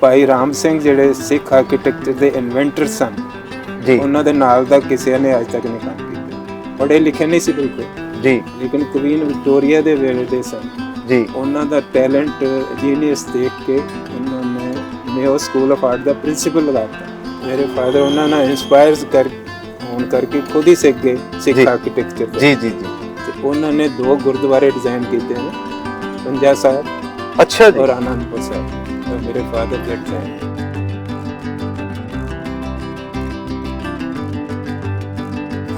ਭਾਈ ਰਾਮ ਸਿੰਘ ਜਿਹੜੇ ਸਿੱਖ ਆਰਕੀਟੈਕਚਰ ਦੇ ਇਨਵੈਂਟਰ ਸਨ ਜੀ। ਉਹਨਾਂ ਦੇ ਨਾਲ ਦਾ ਕਿਸੇ ਨੇ ਅੱਜ ਤੱਕ ਨਹੀਂ ਕੰਮ ਕੀਤਾ। ਪੜ੍ਹੇ ਲਿਖੇ ਨਹੀਂ ਸੀ ਬਿਲਕੁਲ ਜੀ। ਲੇਕਿਨ ਕੁਵੀਨ ਵਿਕਟੋਰੀਆ ਦੇ ਵੇਲੇ ਦੇ ਸਨ। ਜੀ। ਉਹਨਾਂ ਦਾ ਟੈਲੈਂਟ ਜੀਨੀਅਸ ਦੇਖ ਕੇ ਉਹਨਾਂ ਨੇ ਮੇਓ ਸਕੂਲ ਆਫ ਆਰਟ ਦਾ ਪ੍ਰਿੰਸੀਪਲ ਲਗਾਤਾ ਮੇਰੇ ਫਾਦਰ ਉਹਨਾਂ ਨਾਲ ਇਨਸਪਾਇਰਸ ਕਰ ਹੋਣ ਕਰਕੇ ਖੁਦ ਹੀ ਸਿੱਖ ਗਏ। ਸਿੱਖ ਆਰਕੀਟੈਕਚਰ ਜੀ ਜੀ ਜੀ। ਤੇ ਉਹਨਾਂ ਨੇ ਦੋ ਗੁਰਦੁਆਰੇ ਡਿਜ਼ਾਈਨ ਕੀਤੇ ਨੇ ਪੰਜਾ ਸਾਹਿਬ ਅੱਛਾ ਜੀ। ਔਰ ਆਨੰਦਪੁਰ ਸਾਹਿਬ। ਤਾਂ ਮੇਰੇ ਫਾਦਰ ਦੇ ਡਿਜ਼ਾਈਨ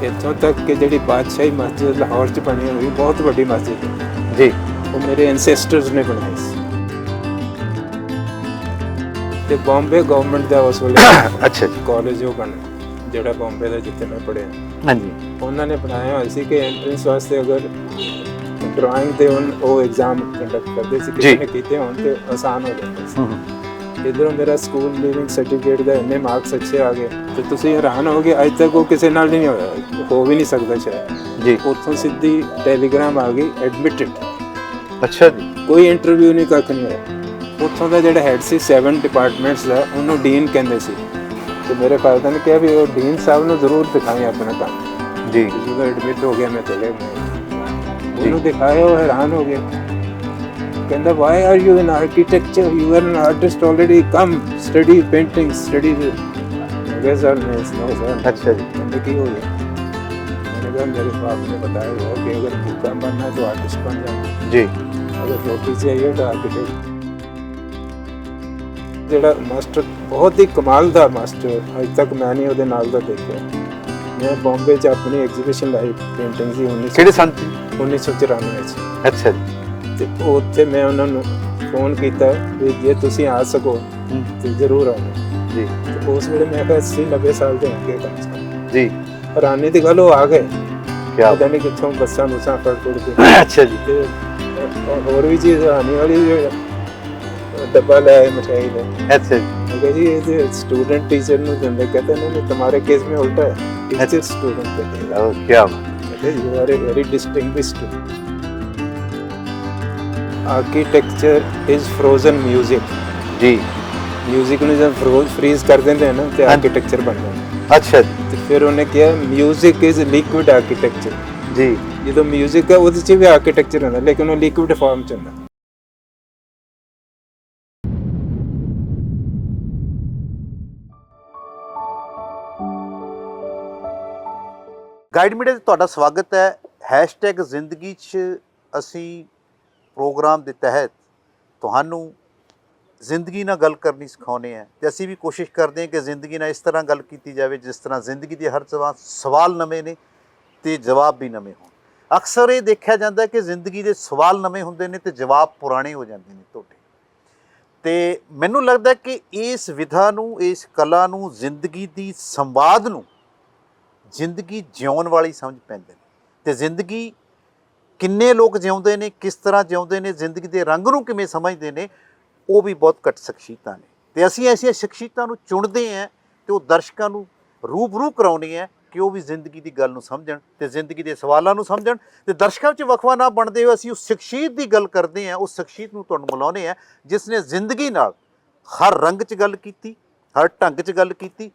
ਇੱਥੋਂ ਤੱਕ ਕਿ ਜਿਹੜੀ ਬਾਦਸ਼ਾਹੀ ਮਸਜਿਦ ਲਾਹੌਰ 'ਚ ਬਣੀ ਹੋਈ ਬਹੁਤ ਵੱਡੀ ਮਸਜਿਦ ਹੈ। ਜੀ। ਉਹ ਮੇਰੇ ਐਂਸੈਸਟਰਸ ਨੇ ਬਣਾਈ ਸੀ। ਤੇ ਬੰਬੇ ਗਵਰਨਮੈਂਟ ਦਾ ਉਸ ਵੇਲੇ ਅੱਛਾ ਜੀ। ਕਾਲਜ ਉਹ ਬਣ ਜਿਹੜਾ ਬੰਬੇ ਦਾ ਜਿੱਥੇ ਮੈਂ ਪੜ੍ਹਿਆ। ਹਾਂਜੀ। ਉਹਨਾਂ ਨੇ ਬਣਾਇਆ ਹੋਇਆ ਸੀ ਕਿ ਐਂਟਰੈਂਸ ਵਾਸਤੇ ਅਗਰ ਡਰਾਇੰਗ ਦੇ ਉਹ- ਉਹ ਐਗਜ਼ਾਮ ਕੰਡਕਟ ਕਰਦੇ ਸੀ। ਕਿਸੇ ਨੇ ਕੀਤੇ ਹੋਣ ਤੇ ਆਸਾਨ ਹੋ ਜਾਂਦਾ ਸੀ। ਇਧਰੋਂ ਮੇਰਾ ਸਕੂਲ ਲੀਵਿੰਗ ਸਰਟੀਫਿਕੇਟ ਦਾ ਇੰਨੇ ਮਾਰਕਸ ਅੱਛੇ ਆ ਗਏ ਤੇ ਤੁਸੀਂ ਹੈਰਾਨ ਹੋਗੇ ਅੱਜ ਤੱਕ ਉਹ ਕਿਸੇ ਨਾਲ ਨਹੀਂ ਹੋਇਆ ਹੋ ਵੀ ਨਹੀਂ ਸਕਦਾ ਸ਼ਾਇਦ। ਜੀ। ਉੱਥੋਂ ਸਿੱਧੀ ਟੈਲੀਗ੍ਰਾਮ ਆ ਗਈ ਐਡਮਿਟਡ ਅੱਛਾ ਜੀ। ਕੋਈ ਇੰਟਰਵਿਊ ਨਹੀਂ ਕੱਖ ਨਹੀਂ ਹੋਇਆ। ਉੱਥੋਂ ਦਾ ਜਿਹੜਾ ਹੈਡ ਸੀ 7 ਡਿਪਾਰਟਮੈਂਟਸ ਦਾ ਉਹਨੂੰ ਡੀਨ ਕਹਿੰਦੇ ਸੀ। ਤੇ ਮੇਰੇ ਫਾਦਰ ਨੇ ਕਿਹਾ ਵੀ ਉਹ ਡੀਨ ਸਾਹਿਬ ਨੂੰ ਜ਼ਰੂਰ ਦਿਖਾਈ ਆਪਣਾ ਕੰਮ। ਜੀ। ਜਦੋਂ ਐਡਮਿਟ ਹੋ ਗਿਆ ਮੈਂ ਚਲੇ ਮੈਂ ਉਹਨੂੰ ਦਿਖਾਇਆ ਉਹ ਹੈਰਾਨ ਹੋ ਗਿਆ ਕਹਿੰਦਾ why are you in architecture you are an artist already come study painting study ਮੈਂ ਸਰ ਮੈਂ ਨੋ ਸਰ ਅੱਛਾ ਜੀ ਕਹਿੰਦੇ ਕੀ ਹੋ ਗਿਆ मैंने कहा मेरे बाप ने बताया हुआ है कि अगर भूखा बनना है तो आर्टिस्ट बन जाना ਜੀ अगर रोटी चाहिए तो आर्किटेक्ट ਜਿਹੜਾ ਮਾਸਟਰ ਬਹੁਤ ਹੀ ਕਮਾਲ ਦਾ ਮਾਸਟਰ ਅੱਜ ਤੱਕ ਮੈਂ ਨਹੀਂ ਉਹਦੇ ਨਾਲ ਦਾ ਦੇਖਿਆ ਮੈਂ ਬੰਬੇ 'ਚ ਆਪਣੀ ਐਗਜ਼ੀਬਿਸ਼ਨ ਲਾਈ ਪੇਂਟਿੰਗ ਸੀ 19 ਕਿਹੜੇ ਸੰਤ ਜੀ 1994 'ਚ ਅੱਛਾ ਜੀ ਤੇ ਉਹ ਉੱਥੇ ਮੈਂ ਉਹਨਾਂ ਨੂੰ ਫੋਨ ਕੀਤਾ ਵੀ ਜੇ ਤੁਸੀਂ ਆ ਸਕੋ ਹੂੰ, ਤੇ ਜ਼ਰੂਰ ਆਉਣਾ ਜੀ ਤੇ ਉਸ ਵੇਲੇ ਮੈਂ ਕਿਹਾ 80 90 ਸਾਲ ਦੇ ਹੋਣਗੇ ਕਮ ਸੇ ਕਮ ਜੀ ਹੈਰਾਨੀ ਦੀ ਗੱਲ ਉਹ ਆ ਗਏ ਕੀ ਪਤਾ ਨਹੀਂ ਕਿੱਥੋਂ ਬੱਸਾਂ ਬੁੱਸਾਂ ਫੜ ਫੜ ਕੇ ਅੱਛਾ ਜੀ ਤੇ ਅ- ਹੋਰ ਵੀ ਚੀਜ਼ ਆਣੀ ਵਾਲੀ ਜੋ ਡੱਬਾ ਲੈ ਆਏ ਮਠਿਆਈ ਦਾ ਅੱਛਾ ਜੀ मैं कहा जी ये स्टूडेंट टीचर ਨੂੰ ਦਿੰਦੇ कहते नहीं नहीं तुम्हारे केस में उल्टा है टीचर स्टूडेंट को देगा ਉਹ ਕੀ Okay, you are a very distinguished. Architecture is frozen 뮤직 ਜੀ 뮤직 ਨੂੰ ਜਦ ਫਰੋਜ਼ ਫ੍ਰੀਜ਼ ਕਰ ਦਿੰਦੇ ਆ ਤੇ ਆਰਕੀਟੈਕਚਰ ਬਣ ਜਾਂਦਾ ਅੱਛਾ ਤੇ ਫਿਰ ਉਹਨੇ ਕਿਹਾ 뮤직 ਇਜ਼ ਲਿਕੁਇਡ ਆਰਕੀਟੈਕਚਰ ਜੀ ਜਦੋਂ 뮤직 ਹੈ ਉਹਦੇ 'ਚ ਵੀ ਆਰਕੀਟੈਕਚਰ ਹੁੰਦਾ ਲੇਕਿਨ ਉਹ ਲਿਕੁਇਡ ਫਾਰਮ 'ਚ ਹੁੰਦਾ। ਗਾਈਡ ਮੀਡੀਆ ਤੇ ਤੁਹਾਡਾ ਸਵਾਗਤ ਹੈ। ਹੈਸ਼ਟੈਗ ਜ਼ਿੰਦਗੀ 'ਚ ਅਸੀਂ ਪ੍ਰੋਗਰਾਮ ਦੇ ਤਹਿਤ ਤੁਹਾਨੂੰ ਜ਼ਿੰਦਗੀ ਨਾਲ ਗੱਲ ਕਰਨੀ ਸਿਖਾਉਂਦੇ ਆ ਤੇ ਅਸੀਂ ਵੀ ਕੋਸ਼ਿਸ਼ ਕਰਦੇ ਹਾਂ ਕਿ ਜ਼ਿੰਦਗੀ ਨਾਲ ਇਸ ਤਰ੍ਹਾਂ ਗੱਲ ਕੀਤੀ ਜਾਵੇ ਜਿਸ ਤਰ੍ਹਾਂ ਜ਼ਿੰਦਗੀ ਦੇ ਹਰ ਸਵਾ- ਸਵਾਲ ਨਵੇਂ ਨੇ ਤੇ ਜਵਾਬ ਵੀ ਨਵੇਂ ਹੋਣ। ਅਕਸਰ ਇਹ ਦੇਖਿਆ ਜਾਂਦਾ ਕਿ ਜ਼ਿੰਦਗੀ ਦੇ ਸਵਾਲ ਨਵੇਂ ਹੁੰਦੇ ਨੇ ਤੇ ਜਵਾਬ ਪੁਰਾਣੇ ਹੋ ਜਾਂਦੇ ਨੇ ਤੁਹਾਡੇ। ਤੇ ਮੈਨੂੰ ਲੱਗਦਾ ਕਿ ਇਸ ਵਿਧਾ ਨੂੰ, ਇਸ ਕਲਾ ਨੂੰ, ਜ਼ਿੰਦਗੀ ਦੀ ਸੰਵਾਦ ਨੂੰ ਜ਼ਿੰਦਗੀ ਜਿਉਣ ਵਾਲੀ ਸਮਝ ਪੈਂਦੇ ਨੇ। ਤੇ ਜ਼ਿੰਦਗੀ ਕਿੰਨੇ ਲੋਕ ਜਿਉਂਦੇ ਨੇ, ਕਿਸ ਤਰ੍ਹਾਂ ਜਿਉਂਦੇ ਨੇ, ਜ਼ਿੰਦਗੀ ਦੇ ਰੰਗ ਨੂੰ ਕਿਵੇਂ ਸਮਝਦੇ ਨੇ, ਉਹ ਵੀ ਬਹੁਤ ਘੱਟ ਸ਼ਖਸੀਅਤਾਂ ਨੇ। ਤੇ ਅਸੀਂ ਐਸੀਆਂ ਸ਼ਖਸੀਅਤਾਂ ਨੂੰ ਚੁਣਦੇ ਆਂ ਤੇ ਉਹ ਦਰਸ਼ਕਾਂ ਨੂੰ ਰੂਬਰੂ ਕਰਾਉਣੀ ਹੈ ਕਿ ਉਹ ਵੀ ਜ਼ਿੰਦਗੀ ਦੀ ਗੱਲ ਨੂੰ ਸਮਝਣ ਤੇ ਜ਼ਿੰਦਗੀ ਦੇ ਸਵਾਲਾਂ ਨੂੰ ਸਮਝਣ ਤੇ ਦਰਸ਼ਕਾਂ ਵਿੱਚ ਵਖਵਾ ਨਾ ਬਣਦੇ ਹੋਏ ਅਸੀਂ ਉਸ ਸ਼ਖਸੀਅਤ ਦੀ ਗੱਲ ਕਰਦੇ ਆਂ ਉਸ ਸ਼ਖਸੀਅਤ ਨੂੰ ਤੁਹਾਨੂੰ ਬੁਲਾਉਂਦੇ ਆਂ ਜਿਸ ਨੇ ਜ਼ਿੰਦਗੀ ਨਾਲ ਹਰ ਰੰਗ 'ਚ ਗੱਲ ਕੀਤੀ, ਹਰ ਢੰਗ 'ਚ ਗੱਲ ਕੀਤੀ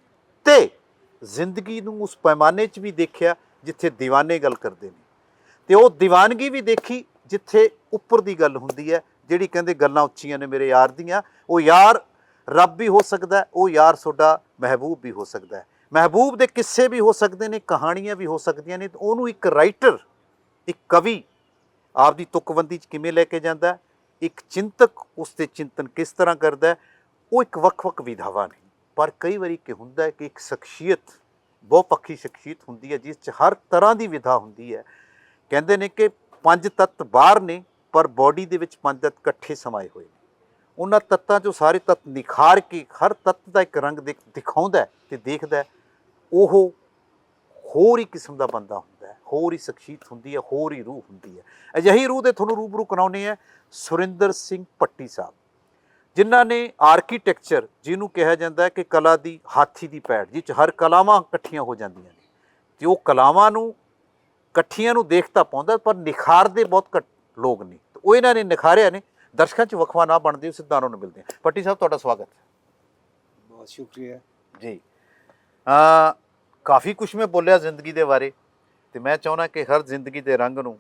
ਤੇ ਜ਼ਿੰਦਗੀ ਨੂੰ ਉਸ ਪੈਮਾਨੇ 'ਚ ਵੀ ਦੇਖਿਆ ਜਿੱਥੇ دیਵਾਨੇ ਗੱਲ ਕਰਦੇ ਨੇ। ਤੇ ਉਹ دیਵਾਨਗੀ ਵੀ ਦੇਖੀ ਜਿੱਥੇ ਉੱਪਰ ਦੀ ਗੱਲ ਹੁੰਦੀ ਹੈ, ਜਿਹੜੀ ਕਹਿੰਦੇ ਗੱਲਾਂ ਉੱਚੀਆਂ ਨੇ ਮੇਰੇ ਯਾਰ ਦੀਆਂ, ਉਹ ਯਾਰ ਰੱਬ ਵੀ ਹੋ ਸਕਦਾ ਉਹ ਯਾਰ ਤੁਹਾਡਾ ਮਹਿਬੂਬ ਵੀ ਹੋ ਸਕਦਾ ਹੈ। ਮਹਿਬੂਬ ਦੇ ਕਿੱਸੇ ਵੀ ਹੋ ਸਕਦੇ ਨੇ, ਕਹਾਣੀਆਂ ਵੀ ਹੋ ਸਕਦੀਆਂ ਨੇ ਉਹਨੂੰ ਇੱਕ ਰਾਈਟਰ ਇੱਕ ਕਵੀ ਆਪਦੀ ਤੁਕਬੰਦੀ 'ਚ ਕਿਵੇਂ ਲੈ ਕੇ ਜਾਂਦਾ ਇੱਕ ਚਿੰਤਕ ਉਸ ਤੇ ਚਿੰਤਨ ਕਿਸ ਤਰ੍ਹਾਂ ਕਰਦਾ ਉਹ ਇੱਕ ਵੱਖ-ਵੱਖ ਵਿਧਾਵਾਂ ਨੇ। ਪਰ ਕਈ ਵਾਰੀ ਕੀ ਹੁੰਦਾ ਕਿ ਇੱਕ ਸ਼ਖਸੀਅਤ ਬਹੁਪੱਖੀ ਸ਼ਖਸੀਅਤ ਹੁੰਦੀ ਹੈ, ਜਿਸ 'ਚ ਹਰ ਤਰ੍ਹਾਂ ਦੀ ਵਿਧਾ ਹੁੰਦੀ ਹੈ। ਕਹਿੰਦੇ ਨੇ ਕਿ ਪੰਜ ਤੱਤ ਬਾਹਰ ਨੇ, ਪਰ ਬਾਡੀ ਦੇ ਵਿੱਚ ਪੰਜ ਤੱਤ ਇਕੱਠੇ ਸਮਾਏ ਹੋਏ ਨੇ। ਉਹਨਾਂ ਤੱਤਾਂ 'ਚੋਂ ਸਾਰੇ ਤੱਤ ਨਿਖਾਰ ਕੇ ਹਰ ਤੱਤ ਦਾ ਇੱਕ ਰੰਗ ਦਿਖ- ਦਿਖਾਉਂਦਾ ਹੈ ਤੇ ਦੇਖਦਾ ਉਹ ਹੋਰ ਹੀ ਕਿਸਮ ਦਾ ਬੰਦਾ ਹੁੰਦਾ ਹੈ, ਹੋਰ ਹੀ ਸ਼ਖਸੀਅਤ ਹੁੰਦੀ ਹੈ, ਹੋਰ ਹੀ ਰੂਹ ਹੁੰਦੀ ਹੈ। ਅਜਿਹੀ ਰੂਹ ਦੇ ਤੁਹਾਨੂੰ ਰੂਬਰੂ ਕਰਾਉਣੇ ਹੈ, ਸੁਰਿੰਦਰ ਸਿੰਘ ਪੱਟੀ ਸਾਹਿਬ। ਜਿਨ੍ਹਾਂ ਨੇ ਆਰਕੀਟੈਕਚਰ ਜਿਹਨੂੰ ਕਿਹਾ ਜਾਂਦਾ ਹੈ ਕਿ ਕਲਾ ਦੀ ਹਾਥੀ ਦੀ ਪੈੜ 'ਚ ਹਰ ਕਲਾਵਾਂ ਇਕੱਠੀਆਂ ਹੋ ਜਾਂਦੀਆਂ ਨੇ। ਤੇ ਉਹ ਕਲਾਵਾਂ ਨੂੰ ਇਕੱਠੀਆਂ ਨੂੰ ਦੇਖ ਤਾਂ ਪਾਉਂਦਾ ਪਰ ਨਿਖਾਰਦੇ ਬਹੁਤ ਘੱਟ ਲੋਕ ਨੇ। ਤੇ ਉਹ ਇਹਨਾਂ ਨੇ ਨਿਖਾਰਿਆ ਨੇ। ਦਰਸ਼ਕਾਂ 'ਚ ਵਕਫਾ ਨਾ ਬਣਦੇ ਉਹ ਸਿੱਧਾ ਨੂੰ ਮਿਲਦੇ ਪੱਟੀ ਸਾਹਿਬ ਤੁਹਾਡਾ ਸਵਾਗਤ ਹੈ। ਬਹੁਤ ਸ਼ੁਕਰੀਆ। ਜੀ। ਆ ਕਾਫੀ ਕੁਝ ਮੈਂ ਬੋਲਿਆ ਜ਼ਿੰਦਗੀ ਦੇ ਬਾਰੇ ਤੇ ਮੈਂ ਚਾਹੁੰਦਾ ਕਿ ਹਰ ਜ਼ਿੰਦਗੀ ਦੇ ਰੰਗ ਨੂੰ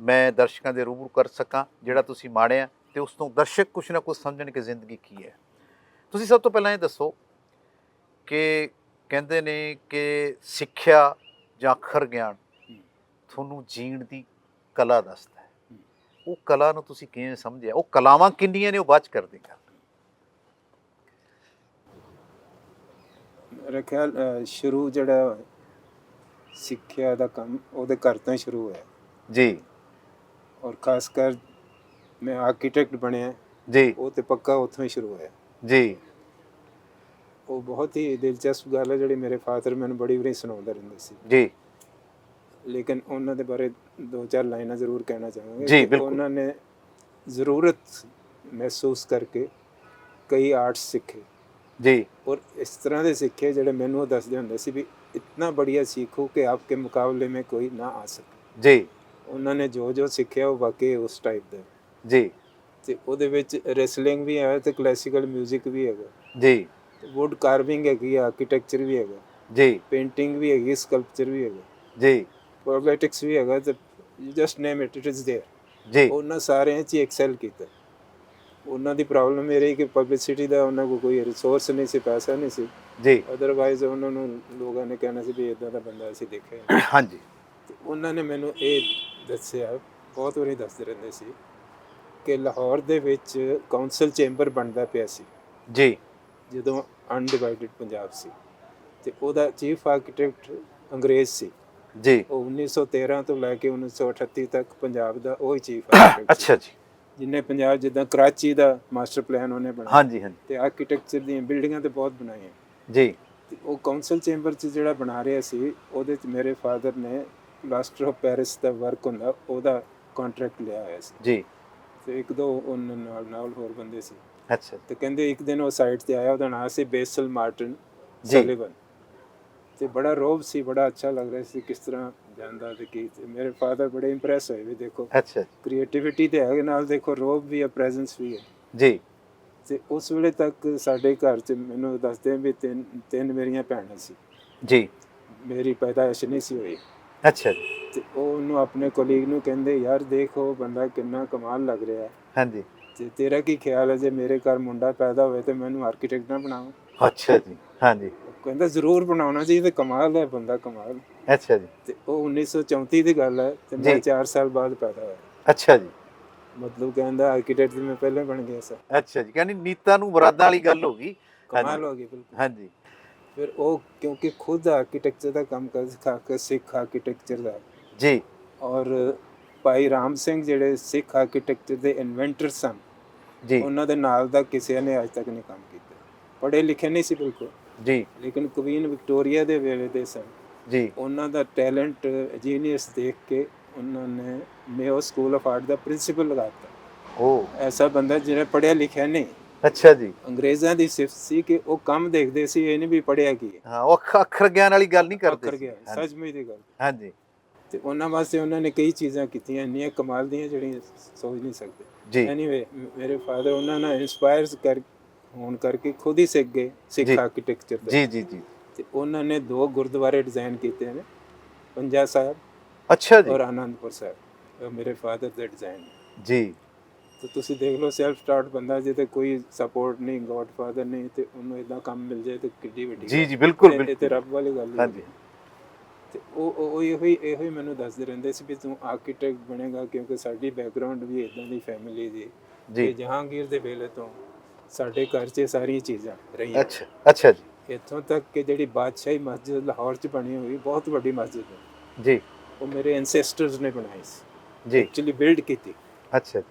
ਮੈਂ ਦਰਸ਼ਕਾਂ ਦੇ ਰੂਬਰੂ ਕਰ ਸਕਾਂ ਜਿਹੜਾ ਤੁਸੀਂ ਮਾਣਿਆ। ਤੇ ਉਸ ਤੋਂ ਦਰਸ਼ਕ ਕੁਝ ਨਾ ਕੁਝ ਸਮਝਣ ਕਿ ਜ਼ਿੰਦਗੀ ਕੀ ਹੈ। ਤੁਸੀਂ ਸਭ ਤੋਂ ਪਹਿਲਾਂ ਇਹ ਦੱਸੋ ਕਿ ਕਹਿੰਦੇ ਨੇ ਕਿ ਸਿੱਖਿਆ ਜਾਂ ਅੱਖਰ ਗਿਆਨ ਤੁਹਾਨੂੰ ਜੀਣ ਦੀ ਕਲਾ ਦੱਸਦਾ ਹੈ। ਉਹ ਕਲਾ ਨੂੰ ਤੁਸੀਂ ਕਿਵੇਂ ਸਮਝਿਆ? ਉਹ ਕਲਾਵਾਂ ਕਿੰਨੀਆਂ ਨੇ ਉਹ ਬਾਅਦ ਚ ਕਰਦੇ ਗੱਲ ਮੇਰਾ ਖਿਆਲ ਸ਼ੁਰੂ ਜਿਹੜਾ ਸਿੱਖਿਆ ਦਾ ਕੰਮ ਉਹਦੇ ਘਰ ਤੋਂ ਸ਼ੁਰੂ ਹੋਇਆ। ਜੀ। ਔਰ ਖਾਸ ਕਰ ਮੈਂ ਆਰਕੀਟੈਕਟ ਬਣਿਆ। ਜੀ। ਉਹ ਤੇ ਪੱਕਾ ਉੱਥੋਂ ਹੀ ਸ਼ੁਰੂ ਹੋਇਆ। ਜੀ। ਉਹ ਬਹੁਤ ਹੀ ਦਿਲਚਸਪ ਗੱਲ ਹੈ ਜਿਹੜੀ ਮੇਰੇ ਫਾਦਰ ਮੈਨੂੰ ਬੜੀ ਵਾਰੀ ਸੁਣਾਉਂਦੇ ਰਹਿੰਦੇ ਸੀ। ਜੀ। ਲੇਕਿਨ ਉਹਨਾਂ ਦੇ ਬਾਰੇ ਦੋ ਚਾਰ ਲਾਈਨਾਂ ਜ਼ਰੂਰ ਕਹਿਣਾ ਚਾਹਾਂਗੇ ਜੀ ਬਿਲਕੁਲ। ਉਹਨਾਂ ਨੇ ਜ਼ਰੂਰਤ ਮਹਿਸੂਸ ਕਰਕੇ ਕਈ ਆਰਟਸ ਸਿੱਖੇ। ਜੀ। ਔਰ ਇਸ ਤਰ੍ਹਾਂ ਦੇ ਸਿੱਖੇ ਜਿਹੜੇ ਮੈਨੂੰ ਦੱਸਦੇ ਹੁੰਦੇ ਸੀ ਵੀ ਇਤਨਾ ਬੜੀਆ ਸਿੱਖੋ ਕਿ ਆਪਕੇ ਮੁਕਾਬਲੇ ਮੇ ਕੋਈ ਨਾ ਆ ਸਕੇ। ਜੀ। ਉਹਨਾਂ ਨੇ ਜੋ ਜੋ ਸਿੱਖਿਆ ਉਹ ਵਾਕਈ ਉਸ ਟਾਈਪ ਦਾ। ਜੀ ਤੇ ਉਹਦੇ ਵਿੱਚ ਰੈਸਲਿੰਗ ਵੀ ਹੈ ਤੇ ਕਲਾਸੀਕਲ 뮤직 ਵੀ ਹੈਗਾ ਜੀ ਵੁੱਡ ਕਾਰਵਿੰਗ ਹੈਗੀ ਆਰਕੀਟੈਕਚਰ ਵੀ ਹੈਗਾ ਜੀ ਪੇਂਟਿੰਗ ਵੀ ਹੈਗੀ ਸਕਲਪਚਰ ਵੀ ਹੈਗਾ ਜੀ ਪ੍ਰੋਬਲੈਟਿਕਸ ਵੀ ਹੈਗਾ ਤੇ just name it it is there ਜੀ ਉਹਨਾਂ ਸਾਰਿਆਂ 'ਚ ਐਕਸੈਲ ਕੀਤਾ ਉਹਨਾਂ ਦੀ ਪ੍ਰੋਬਲਮ ਇਹ ਰਹੀ ਕਿ ਪਬਲਿਸਿਟੀ ਦਾ ਉਹਨਾਂ ਕੋਲ ਕੋਈ ਰਿਸੋਰਸ ਨਹੀਂ ਸੀ ਪੈਸਾ ਨਹੀਂ ਸੀ ਜੀ ਅਦਰਵਾਈਜ਼ ਉਹਨਾਂ ਨੂੰ ਲੋਕਾਂ ਨੇ ਕਹਿਣਾ ਸੀ ਵੀ ਇਦਾਂ ਦਾ ਬੰਦਾ ਅਸੀਂ ਦੇਖਿਆ ਹੀ ਨਹੀਂ। ਹਾਂਜੀ ਤੇ ਉਹਨਾਂ ਨੇ ਮੈਨੂੰ ਇਹ ਦੱਸਿਆ ਬਹੁਤ ਵਾਰੀ ਦੱਸਦੇ ਰਹਿੰਦੇ ਸੀ ਕਿ ਲਾਹੌਰ ਦੇ ਵਿੱਚ ਕਾਉਂਸਲ ਚੈਂਬਰ ਬਣਦਾ ਪਿਆ ਸੀ। ਜੀ। ਜਦੋਂ ਅਨਡਿਵਾਈਡਡ ਪੰਜਾਬ ਸੀ ਤੇ ਉਹਦਾ ਚੀਫ ਆਰਕੀਟੈਕਟ ਅੰਗਰੇਜ਼ ਸੀ। ਜੀ। ਉਹ 1913 ਤੋਂ ਲੈ ਕੇ 1938 ਤੱਕ ਪੰਜਾਬ ਦਾ ਉਹ ਹੀ ਚੀਫ ਆਰਕੀਟੈਕਟ ਅੱਛਾ ਜੀ। ਜਿਨੇ ਪੰਜਾਬ ਜਿੱਦਾਂ ਕਰਾਚੀ ਦਾ ਮਾਸਟਰ ਪਲਾਨ ਉਹਨੇ ਬਣਾਇਆ। ਹਾਂਜੀ ਹਾਂਜੀ। ਤੇ ਆਰਕੀਟੈਕਚਰ ਦੀਆਂ ਬਿਲਡਿੰਗਾਂ ਤੇ ਬਹੁਤ ਬਣਾਈਆਂ। ਜੀ। ਉਹ ਕਾਉਂਸਲ ਚੈਂਬਰ 'ਚ ਜਿਹੜਾ ਬਣਾ ਰਿਹਾ ਸੀ ਉਹਦੇ 'ਚ ਮੇਰੇ ਫਾਦਰ ਨੇ ਪਲਾਸਟਰ ਆਫ ਪੈਰਿਸ ਦਾ ਵਰਕ ਹੁੰਦਾ ਉਹਦਾ ਕੰਟਰੈਕਟ ਲਿਆ ਹੋਇਆ ਸੀ। ਜੀ। ਤੇ ਇੱਕ ਦੋ ਉਹਨਾਂ ਨਾਲ ਨਾਲ ਹੋਰ ਬੰਦੇ ਸੀ। ਅੱਛਾ। ਤੇ ਕਹਿੰਦੇ ਇੱਕ ਦਿਨ ਉਹ ਸਾਈਟ ਤੇ ਆਇਆ ਉਹਦਾ ਨਾਮ ਸੀ ਬੇਸਲ ਮਾਰਟਨ ਜੀ। ਸਲੀਵਨ। ਤੇ ਬੜਾ ਰੋਬ ਸੀ ਬੜਾ ਅੱਛਾ ਲੱਗ ਰਿਹਾ ਸੀ ਕਿਸ ਤਰ੍ਹਾਂ ਜਾਂਦਾ ਤੇ ਕੀ ਮੇਰੇ ਫਾਦਰ ਬੜੇ ਇੰਪ੍ਰੈਸ ਹੋਏ ਵੀ ਦੇਖੋ। ਅੱਛਾ ਕ੍ਰੀਏਟੀਵਿਟੀ ਤੇ ਹੈਗੇ ਨਾਲ ਦੇਖੋ ਰੋਬ ਵੀ ਹੈ ਪ੍ਰੈਜ਼ੈਂਸ ਵੀ ਹੈ ਜੀ। ਤੇ ਉਸ ਵੇਲੇ ਤੱਕ ਸਾਡੇ ਘਰ 'ਚ ਮੈਨੂੰ ਦੱਸਦੇ ਵੀ ਤਿੰਨ ਤਿੰਨ ਮੇਰੀਆਂ ਭੈਣਾਂ ਸੀ। ਜੀ। ਮੇਰੀ ਪੈਦਾਇਸ਼ ਨਹੀਂ ਸੀ ਹੋਈ। ਅੱਛਾ ਤੇ ਉਹ ਉਹਨੂੰ ਆਪਣੇ ਕੋਲੀਗ ਨੂੰ ਕਹਿੰਦੇ ਯਾਰ ਦੇਖੋ ਬੰਦਾ ਕਿੰਨਾ ਕਮਾਲ ਲੱਗ ਰਿਹਾ ਹੈ। ਹਾਂਜੀ। ਤੇ ਤੇਰਾ ਕੀ ਖਿਆਲ ਹੈ ਜੇ ਮੇਰੇ ਘਰ ਮੁੰਡਾ ਪੈਦਾ ਹੋਵੇ ਤੇ ਮੈਨੂੰ ਆਰਕੀਟੈਕਟ ਨਾ ਬਣਾਵਾਂ? ਅੱਛਾ ਜੀ ਹਾਂਜੀ। ਕਹਿੰਦਾ ਜ਼ਰੂਰ ਬਣਾਉਣਾ ਚਾਹੀਦਾ ਕਮਾਲ ਹੈ ਬੰਦਾ ਕਮਾਲ ਅੱਛਾ ਜੀ। ਤੇ ਉਹ 1934 ਦੀ ਗੱਲ ਹੈ ਤੇ ਮੈਂ ਜੀ। 4 ਸਾਲ ਬਾਅਦ ਪੈਦਾ ਹੋਇਆ। ਅੱਛਾ ਜੀ। ਮਤਲਬ ਕਹਿੰਦਾ ਆਰਕੀਟੈਕਟ ਮੈਂ ਪਹਿਲਾਂ ਬਣ ਗਿਆ ਸੀ ਅੱਛਾ ਜੀ ਕਹਿੰਦੀ ਨੀਤਾਂ ਨੂੰ ਮੁਰਾਦਾਂ ਵਾਲੀ ਗੱਲ ਹੋ ਗਈ। ਕਮਾਲ ਹੋ ਗਿਆ ਬਿਲਕੁਲ। ਹਾਂਜੀ। ਫਿਰ ਉਹ ਕਿਉਂਕਿ ਖੁਦ ਆਰਕੀਟੈਕਚਰ ਦਾ ਕੰਮ ਕਰ ਸਿਖਾ ਕੇ ਸਿੱਖ ਆਰਕੀਟੈਕਚਰ ਦਾ। ਜੀ। ਔਰ ਭਾਈ ਰਾਮ ਸਿੰਘ ਜਿਹੜੇ ਸਿੱਖ ਆਰਕੀਟੈਕਚਰ ਦੇ ਇਨਵੈਂਟਰ ਸਨ ਜੀ। ਉਹਨਾਂ ਦੇ ਨਾਲ ਦਾ ਕਿਸੇ ਨੇ ਅੱਜ ਤੱਕ ਨਹੀਂ ਕੰਮ ਕੀਤਾ। ਪੜ੍ਹੇ ਲਿਖੇ ਨਹੀਂ ਸੀ ਬਿਲਕੁਲ। ਜੀ। ਲੇਕਿਨ ਕੁਵੀਨ ਵਿਕਟੋਰੀਆ ਦੇ ਵੇਲੇ ਦੇ ਸਨ। ਜੀ। ਉਹਨਾਂ ਦਾ ਟੈਲੈਂਟ ਜੀਨੀਅਸ ਦੇਖ ਕੇ ਉਹਨਾਂ ਨੇ ਮੇਓ ਸਕੂਲ ਆਫ ਆਰਟ ਦਾ ਪ੍ਰਿੰਸੀਪਲ ਲਗਾਤਾ ਓ। ਐਸਾ ਬੰਦਾ ਜਿਹੜਾ ਪੜ੍ਹਿਆ ਲਿਖਿਆ ਨਹੀਂ। ਅੱਛਾ ਜੀ। ਅੰਗਰੇਜ਼ਾਂ ਦੀ ਸਿਫਤ ਸੀ ਕਿ ਉਹ ਕੰਮ ਦੇਖਦੇ ਸੀ ਇਹ ਨਹੀਂ ਵੀ ਪੜ੍ਹਿਆ ਕੀ ਹੈ। ਉਹ ਅੱਖ- ਅੱਖਰ ਗਿਆਨ ਵਾਲੀ ਗੱਲ ਨਹੀਂ ਕਰਦੇ ਕਰ ਸੀ। ਗਿਆ ਹਾਂਜੀ। ਸੱਚਮੁੱਚ ਦੀ ਗੱਲ। ਹਾਂਜੀ। ਤੇ ਉਹਨਾਂ ਵਾਸਤੇ ਉਹਨਾਂ ਨੇ ਕਈ ਚੀਜ਼ਾਂ ਕੀਤੀਆਂ ਇੰਨੀਆਂ ਕਮਾਲ ਦੀਆਂ ਜਿਹੜੀਆਂ ਸੋਚ ਨਹੀਂ ਸਕਦੇ। ਜੀ। ਐਨੀਵੇ ਮੇਰੇ ਫਾਦਰ ਉਹਨਾਂ ਨਾਲ ਇਨਸਪਾਇਰਸ ਕਰ ਹੋਣ ਕਰਕੇ ਖੁਦ ਹੀ ਸਿੱਖ ਗਏ ਸਿੱਖ ਜੀ। ਆਰਕੀਟੈਕਚਰ ਦਾ ਜੀ ਜੀ ਜੀ। ਤੇ ਉਹਨਾਂ ਨੇ ਦੋ ਗੁਰਦੁਆਰੇ ਡਿਜ਼ਾਈਨ ਕੀਤੇ ਨੇ ਪੰਜਾ ਸਾਹਿਬ ਅੱਛਾ ਜੀ। ਔਰ ਆਨੰਦਪੁਰ ਸਾਹਿਬ। ਮੇਰੇ ਫਾਦਰ ਦਾ ਡਿਜ਼ਾਈਨ ਜੀ। ਤੇ ਤੁਸੀਂ ਦੇਖ ਲਓ ਸੈਲਫ ਸਟਾਰਟ ਬੰਦਾ ਜਿਹਦੇ ਕੋਈ ਸਪੋਰਟ ਨਹੀਂ ਗੋਡ ਫਾਦਰ ਨਹੀਂ ਤੇ ਉਹਨੂੰ ਇਦਾਂ ਕੰਮ ਮਿਲ ਜਾਏ ਤੇ ਕਿੱਡੀ ਵੱਡੀ ਜੀ। ਜੀ ਬਿਲਕੁਲ ਇਹ ਤੇ ਬਿਲਕੁਲ। ਰੱਬ ਵਾਲੀ ਗੱਲ ਹੀ ਹਾਂਜੀ। ਤੇ ਉਹ ਉਹ ਇਹੋ ਹੀ ਇਹੋ ਹੀ ਮੈਨੂੰ ਦੱਸਦੇ ਰਹਿੰਦੇ ਸੀ ਵੀ ਤੂੰ ਆਰਕੀਟੈਕਟ ਬਣੇਗਾ ਕਿਉਂਕਿ ਸਾਡੀ ਬੈਕਗ੍ਰਾਉਂਡ ਵੀ ਇਦਾਂ ਦੀ ਫੈਮਿਲੀ ਦੀ ਜੀ। ਤੇ ਜਹਾਂਗੀਰ ਦੇ ਵੇਲੇ ਤੋਂ ਸਾਡੇ ਘਰ 'ਚ ਸਾਰੀਆਂ ਚੀਜ਼ਾਂ ਰਹੀਆਂ। ਅੱਛਾ ਅੱਛਾ ਜੀ। ਇੱਥੋਂ ਤੱਕ ਕਿ ਜਿਹੜੀ ਬਾਦਸ਼ਾਹੀ ਮਸਜਿਦ ਲਾਹੌਰ 'ਚ ਬਣੀ ਹੋਈ ਬਹੁਤ ਵੱਡੀ ਮਸਜਿਦ ਹੈ। ਜੀ। ਉਹ ਮੇਰੇ ਐਂਸੈਸਟਰਸ ਨੇ ਬਣਾਈ ਸੀ। ਜੀ। ਐਕਚੁਅਲੀ ਬਿਲਡ ਕੀਤੀ। ਅੱਛਾ ਜੀ।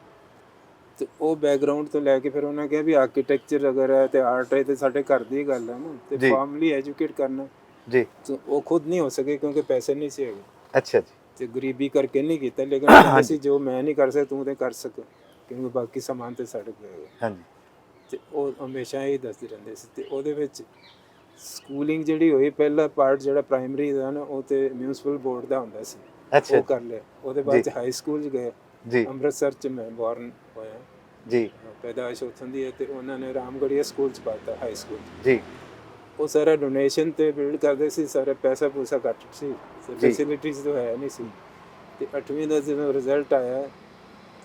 ਤੇ ਉਹ ਬੈਕਗ੍ਰਾਉਂਡ ਤੋਂ ਲੈ ਕੇ ਫਿਰ ਉਹਨਾਂ ਕਿਹਾ ਵੀ ਆਰਕੀਟੈਕਚਰ ਅਗਰ ਹੈ ਤੇ ਆਰਟ ਹੈ ਤੇ ਸਾਡੇ ਘਰ ਦੀ ਗੱਲ ਹੈ ਨਾ। ਤੇ ਜੀ। ਫਾਰਮਲੀ ਐਜੂਕੇਟ ਕਰਨਾ। ਜੀ। ਤੇ ਉਹ ਖੁਦ ਨਹੀਂ ਹੋ ਸਕੇ ਕਿਉਂਕਿ ਪੈਸੇ ਨਹੀਂ ਸੀ ਹੈਗੇ ਅੱਛਾ ਜੀ ਤੇ ਗਰੀਬੀ ਕਰਕੇ ਨਹੀਂ ਕੀਤਾ ਲੇਕਿਨ ਕਹਿੰਦੇ ਸੀ ਜੋ ਮੈਂ ਨਹੀਂ ਕਰ ਸਕਦਾ ਤੂੰ ਤੇ ਕਰ ਸਕ ਕਿਉਂਕਿ ਬਾਕੀ ਸਮਾਨ ਤੇ ਸਾਡੇ ਕੋਲ ਹੈਗਾ ਹਾਂਜੀ ਤੇ ਉਹ ਹਮੇਸ਼ਾ ਇਹ ਦੱਸਦੇ ਰਹਿੰਦੇ ਸੀ ਤੇ ਉਹਦੇ ਵਿੱਚ ਸਕੂਲਿੰਗ ਜਿਹੜੀ ਹੋਈ ਪਹਿਲਾ ਪਾਰਟ ਜਿਹੜਾ ਪ੍ਰਾਇਮਰੀ ਦਾ ਨਾ ਉਹ ਤੇ ਮਿਊਨਿਸਪਲ ਬੋਰਡ ਦਾ ਹੁੰਦਾ ਸੀ ਅੱਛਾ ਉਹ ਕਰ ਲਿਆ ਉਹਦੇ ਬਾਅਦ। ਹਾਈ ਸਕੂਲ 'ਚ ਗਏ ਜੀ ਅੰਮ੍ਰਿਤਸਰ 'ਚ ਮੈਂ ਬੋਰਨ ਹੋਇਆ ਜੀ ਪੈਦਾਇਸ਼ ਉੱਥੋਂ ਦੀ ਹੈ ਤੇ ਉਹਨਾਂ ਨੇ ਰਾਮਗੜੀਆ ਸਕੂਲ 'ਚ ਪਾਤਾ ਹਾਈ ਸਕੂਲ। ਜੀ ਉਹ ਸਾਰਾ ਡੋਨੇਸ਼ਨ ਤੇ ਬਿਲਡ ਕਰਦੇ ਸੀ ਸਾਰਾ ਪੈਸਾ ਪੂਸਾ ਘੱਟ ਸੀ। ਫੈਸਿਲਿਟੀਜ਼ ਤਾਂ ਹੈ ਨਹੀਂ ਸੀ। ਤੇ 8ਵੀਂ ਦਾ ਜਦੋਂ ਰਿਜ਼ਲਟ ਆਇਆ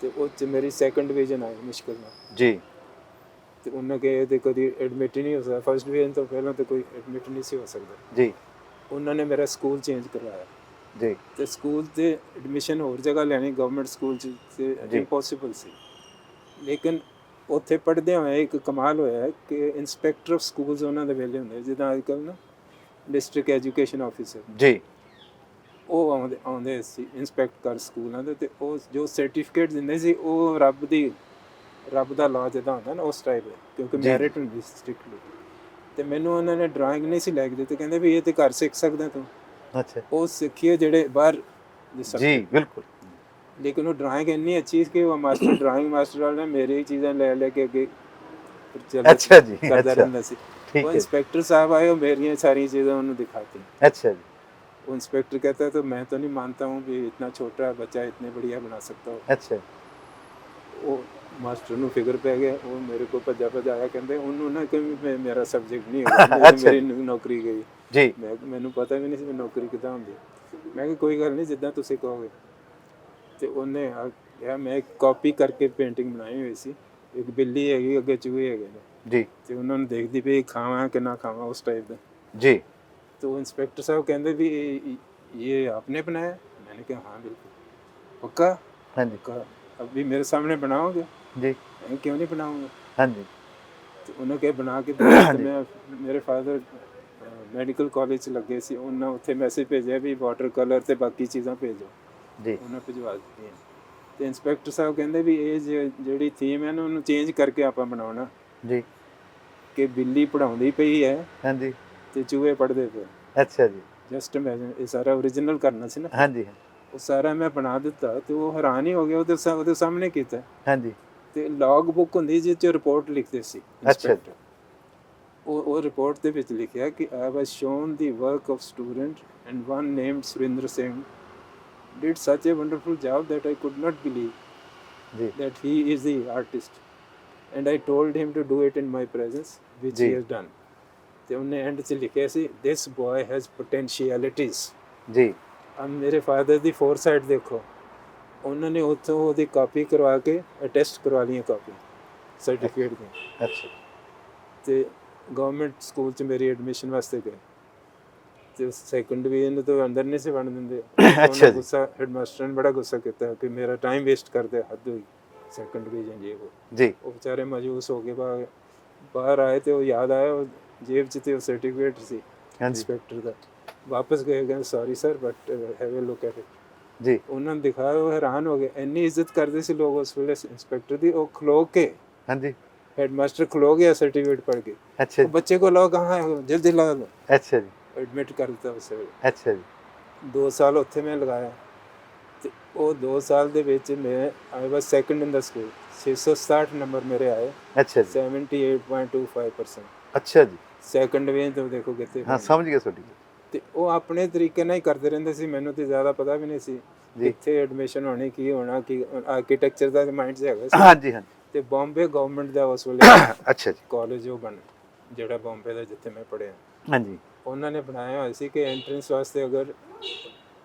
ਤੇ ਉਹ ਚ ਮੇਰੀ ਸੈਕੰਡ ਡਿਵੀਜ਼ਨ ਆਈ ਮੁਸ਼ਕਿਲ ਨਾਲ। ਜੀ। ਤੇ ਉਹਨਾਂ ਕੇ ਤੇ ਕਦੀ ਐਡਮਿਟ ਹੀ ਨਹੀਂ ਹੋ ਸਕਦਾ। ਫਸਟ ਡਿਵੀਜ਼ਨ ਤੋਂ ਪਹਿਲਾਂ ਤੇ ਕੋਈ ਐਡਮਿਟ ਨਹੀਂ ਸੀ ਹੋ ਸਕਦਾ। ਜੀ। ਉਹਨਾਂ ਨੇ ਮੇਰਾ ਸਕੂਲ ਚੇਂਜ ਕਰਵਾਇਆ। ਜੀ। ਤੇ ਸਕੂਲ ਤੇ ਐਡਮਿਸ਼ਨ ਹੋਰ ਜਗ੍ਹਾ ਲੈਣੀ ਗਵਰਨਮੈਂਟ ਸਕੂਲ ਚ ਤੇ। ਇੰਪੋਸੀਬਲ ਸੀ। ਲੇਕਿਨ ਉੱਥੇ ਪੜ੍ਹਦੇ ਹੋਏ ਇੱਕ ਕਮਾਲ ਹੋਇਆ ਕਿ ਇਨਸਪੈਕਟਰ ਆਫ ਸਕੂਲਸ ਉਹਨਾਂ ਦੇ ਵੇਲੇ ਹੁੰਦੇ ਜਿੱਦਾਂ ਅੱਜ ਕੱਲ੍ਹ ਨਾ ਡਿਸਟ੍ਰਿਕਟ ਐਜੂਕੇਸ਼ਨ ਆਫੀਸਰ। ਜੀ। ਉਹ ਆਉਂਦੇ ਆਉਂਦੇ ਸੀ ਇਨਸਪੈਕਟ ਕਰ ਸਕੂਲਾਂ ਦੇ ਤੇ ਉਹ ਜੋ ਸਰਟੀਫਿਕੇਟ ਦਿੰਦੇ ਸੀ ਉਹ ਰੱਬ ਦੀ ਰੱਬ ਦਾ ਲਾ ਜਿੱਦਾਂ ਹੁੰਦਾ ਨਾ ਉਸ ਟਾਈਪ ਕਿਉਂਕਿ। ਮੈਰਿਟ ਹੁੰਦੀ ਸਟ੍ਰਿਕਟਲੀ ਤੇ ਮੈਨੂੰ ਉਹਨਾਂ ਨੇ ਡਰਾਇੰਗ ਨਹੀਂ ਸੀ ਲੈ ਕੇ ਦਿੱਤੀ ਕਹਿੰਦੇ ਵੀ ਇਹ ਤੇ ਘਰ ਸਿੱਖ ਸਕਦਾ ਤੂੰ। ਅੱਛਾ। ਉਹ ਸਿੱਖੀਏ ਜਿਹੜੇ ਬਾਹਰ ਜੀ ਬਿਲਕੁਲ। ਲੇਕਿਨ ਉਹ ਡਰਾਇੰਗ ਇੰਨੀ ਅੱਛੀ ਸੀ ਕਿ ਉਹ ਮਾਸਟਰ ਡਰਾਇੰਗ ਮਾਸਟਰ ਵਾਲੇ ਨੇ ਮੇਰੀ ਚੀਜ਼ਾਂ ਲੈ ਲੈ ਕੇ ਅੱਗੇ ਫਿਰ ਚੱਲ ਅੱਛਾ ਜੀ ਕਰਦਾ ਅੱਛਾ ਰਹਿੰਦਾ ਸੀ ਠੀਕ ਉਹ ਹੈ इंस्पेक्टर साहब आए और मेरी ये सारी चीज़ें उन्होंने दिखाती ਅੱਛਾ ਜੀ वो इंस्पेक्टर कहता है तो मैं तो नहीं मानता हूँ कि इतना छोटा बच्चा इतने बढ़िया बना सकता हो ਅੱਛਾ ਉਹ ਮਾਸਟਰ ਨੂੰ ਫਿਕਰ ਪੈ ਗਿਆ ਉਹ ਮੇਰੇ ਕੋਲ ਭੱਜਾ ਭੱਜਾ ਆਇਆ ਕਹਿੰਦੇ ਉਹਨੂੰ ਨਾ ਕਿ ਵੀ ਮੇਰਾ ਸਬਜੈਕਟ ਨਹੀਂ ਹੋਗਾ ਅੱਛਾ। ਮੇਰੀ ਨੌਕਰੀ ਗਈ ਜੀ ਮੈਂ ਮੈਨੂੰ ਪਤਾ ਵੀ ਨਹੀਂ ਸੀ ਵੀ ਨੌਕਰੀ ਕਿੱਦਾਂ ਹੁੰਦੀ ਮੈਂ ਕਿਹਾ ਕੋਈ ਗੱਲ ਨਹੀਂ ਜਿੱਦਾਂ ਤੁਸੀਂ ਕਹੋਗੇ ਤੇ ਉਹਨੇ ਆ ਕਿਹਾ ਮੈਂ ਕਾਪੀ ਕਰਕੇ ਪੇਂਟਿੰਗ ਬਣਾਈ ਹੋਈ ਸੀ ਇੱਕ ਬਿੱਲੀ ਹੈਗੀ ਅੱਗੇ ਚੂਹੇ ਹੈਗੇ ਨੇ ਜੀ ਤੇ ਉਹਨਾਂ ਨੂੰ ਦੇਖਦੀ ਵੀ ਇਹ ਖਾਵਾਂ ਕਿ ਨਾ ਖਾਵਾਂ ਉਸ ਟਾਈਪ ਦਾ ਜੀ तो इंस्पेक्टर साहब कहते भी ये- ये आपने बनाया मैंने कहा हाँ बिल्कुल पक्का ਹਾਂਜੀ कहा अभी मेरे सामने बनाओगे ਜੀ मैं कहा, क्यों नहीं बनाऊंगा ਹਾਂਜੀ तो उन्होंने कहा बना के दिया हाँ तो मैं मेरे फादर ਮੈਡੀਕਲ ਕਾਲਜ ਚ ਲੱਗੇ ਸੀ ਉਹਨਾਂ ਉੱਥੇ ਮੈਸੇਜ ਭੇਜਿਆ ਵੀ ਵਾਟਰ ਕਲਰ ਤੇ ਬਾਕੀ ਚੀਜ਼ਾਂ ਭੇਜੋ ਜੀ। ਉਹਨਾਂ ਭਿਜਵਾ ਦਿੱਤੀਆਂ ਤੇ ਇੰਸਪੈਕਟਰ ਸਾਹਿਬ ਕਹਿੰਦੇ ਵੀ ਇਹ ਜੇ- ਜਿਹੜੀ ਥੀਮ ਹੈ ਨਾ ਉਹਨੂੰ ਚੇਂਜ ਕਰਕੇ ਆਪਾਂ ਬਣਾਉਣਾ। ਜੀ। ਕਿ ਬਿੱਲੀ ਪੜਾਉਂਦੀ ਪਈ ਹੈ। ਹਾਂਜੀ। ਤੇ ਚੂਹੇ ਪੜਦੇ ਪਏ ਅੱਛਾ ਜੀ। ਜਸਟ ਇਮੇਜਿਨ ਇਹ ਸਾਰਾ ਓਰੀਜਨਲ ਕਰਨਾ ਸੀ ਨਾ। ਹਾਂਜੀ। ਉਹ ਸਾਰਾ ਮੈਂ ਬਣਾ ਦਿੱਤਾ ਤੇ ਉਹ ਹੈਰਾਨ ਹੀ ਹੋ ਗਿਆ ਉਹਦੇ ਸਾ- ਉਹਦੇ ਸਾਹਮਣੇ ਕੀਤਾ। ਹਾਂਜੀ। ਤੇ ਲੌਗ ਬੁੱਕ ਹੁੰਦੀ ਜਿਸ ਚ ਰਿਪੋਰਟ ਲਿਖਦੇ ਸੀ ਅੱਛਾ। inspector। ਉਹ ਉਹ ਰਿਪੋਰਟ ਦੇ ਵਿੱਚ ਲਿਖਿਆ ਕਿ I was shown the work of student and one named Surinder Singh did such a wonderful job that I could not believe ਜੀ that he is the artist and I told him to do it in my presence which he ਜੀ। has done ਤੇ ਉਹਨੇ end 'ਚ ਲਿਖਿਆ ਸੀ this boy has potentialities ਜੀ ਆ ਮੇਰੇ ਫਾਦਰ ਦੀ ਫੋਰਸਾਈਟ ਦੇਖੋ ਉਹਨਾਂ ਨੇ ਉੱਥੋਂ ਉਹਦੀ ਕਾਪੀ ਕਰਵਾ ਕੇ ਅਟੈਸਟ ਕਰਵਾ ਲਈਆਂ ਕਾਪੀ ਸਰਟੀਫਿਕੇਟ ਦੀ ਅੱਛਾ ਤੇ ਗਵਰਨਮੈਂਟ ਸਕੂਲ 'ਚ ਮੇਰੀ ਐਡਮਿਸ਼ਨ ਵਾਸਤੇ ਗਏ ਤੇ ਸੈਕੰਡ ਵੀ ਇਹਨੂੰ ਤਾਂ ਅੰਦਰ ਨਹੀਂ ਸੀ ਵੜਨ ਦਿੰਦੇ ਅੱਛਾ ਗੁੱਸਾ ਹੈਡਮਾਸਟਰ ਨੇ ਬੜਾ ਗੁੱਸਾ ਕੀਤਾ ਕਿ ਮੇਰਾ ਟਾਈਮ ਵੇਸਟ ਕਰਦੇ ਹੱਦ ਹੋਈ ਸੈਕੰਡ ਡਿਵੀਜ਼ਨ ਜੇ ਉਹ ਜੀ ਉਹ ਵਿਚਾਰੇ ਮਜੂਸ ਹੋ ਕੇ ਬਾਹਰ ਆਏ ਤੇ ਉਹ ਯਾਦ ਆਇਆ ਉਹ ਜੇਬ 'ਚ ਤੇ ਉਹ ਸਰਟੀਫਿਕੇਟ ਸੀ ਹਾਂਜੀ ਇੰਸਪੈਕਟਰ ਦਾ ਵਾਪਸ ਗਏ ਗਏ sorry sir but have a look at it ਜੀ ਉਹਨਾਂ ਨੇ ਦਿਖਾਇਆ ਉਹ ਹੈਰਾਨ ਹੋ ਗਏ ਇੰਨੀ ਇੱਜ਼ਤ ਕਰਦੇ ਸੀ ਲੋਕ ਉਸ ਵੇਲੇ ਇੰਸਪੈਕਟਰ ਦੀ ਉਹ ਖਲੋ ਕੇ ਹਾਂਜੀ ਹੈਡਮਾਸਟਰ ਖਲੋ ਗਿਆ ਸਰਟੀਫਿਕੇਟ ਪੜ ਕੇ ਅੱਛਾ ਬੱਚੇ ਕੋ ਲਾਓ ਕਹਾਂ ਜਲਦੀ ਲਾ ਦੋ ਅੱਛਾ ਜੀ ਐਡਮਿਟ ਕਰ ਦਿੱਤਾ ਉਸ ਵੇਲੇ। ਅੱਛਾ ਜੀ। 2 ਸਾਲ ਉੱਥੇ ਮੈਂ ਲਗਾਇਆ। ਤੇ ਉਹ 2 ਸਾਲ ਦੇ ਵਿੱਚ ਮੈਂ I was second in the school 660 number ਮੇਰੇ ਆਏ। ਅੱਛਾ ਜੀ। 78.25% ਅੱਛਾ ਜੀ। ਸੈਕੰਡ ਵੇ ਤੋਂ ਦੇਖੋ ਕਿੱਥੇ ਹਾਂ। ਸਮਝ ਗਿਆ ਤੁਹਾਡੀ ਤੇ ਉਹ ਆਪਣੇ ਤਰੀਕੇ ਨਾਲ ਹੀ ਕਰਦੇ ਰਹਿੰਦੇ ਸੀ ਮੈਨੂੰ ਤੇ ਜ਼ਿਆਦਾ ਪਤਾ ਵੀ ਨਹੀਂ ਸੀ ਕਿੱਥੇ ਐਡਮਿਸ਼ਨ ਹੋਣੀ ਕੀ ਹੋਣਾ ਕੀ ਆਰਕੀਟੈਕਚਰ ਦਾ ਮਾਈਂਡ 'ਚ ਹੈਗਾ ਸੀ। ਹਾਂਜੀ ਹਾਂਜੀ। ਤੇ ਬੰਬੇ ਗਵਰਨਮੈਂਟ ਦਾ ਉਸ ਵੇਲੇ ਅੱਛਾ ਜੀ। ਕਾਲਜ ਉਹ ਬਣ ਜਿਹੜਾ ਬੰਬੇ ਦਾ ਜਿੱਥੇ ਮੈਂ ਪੜ੍ਹਿਆ। ਹਾਂਜੀ। ਉਹਨਾਂ ਨੇ ਬਣਾਇਆ ਹੋਇਆ ਸੀ ਕਿ ਐਂਟਰੈਂਸ ਵਾਸਤੇ ਅਗਰ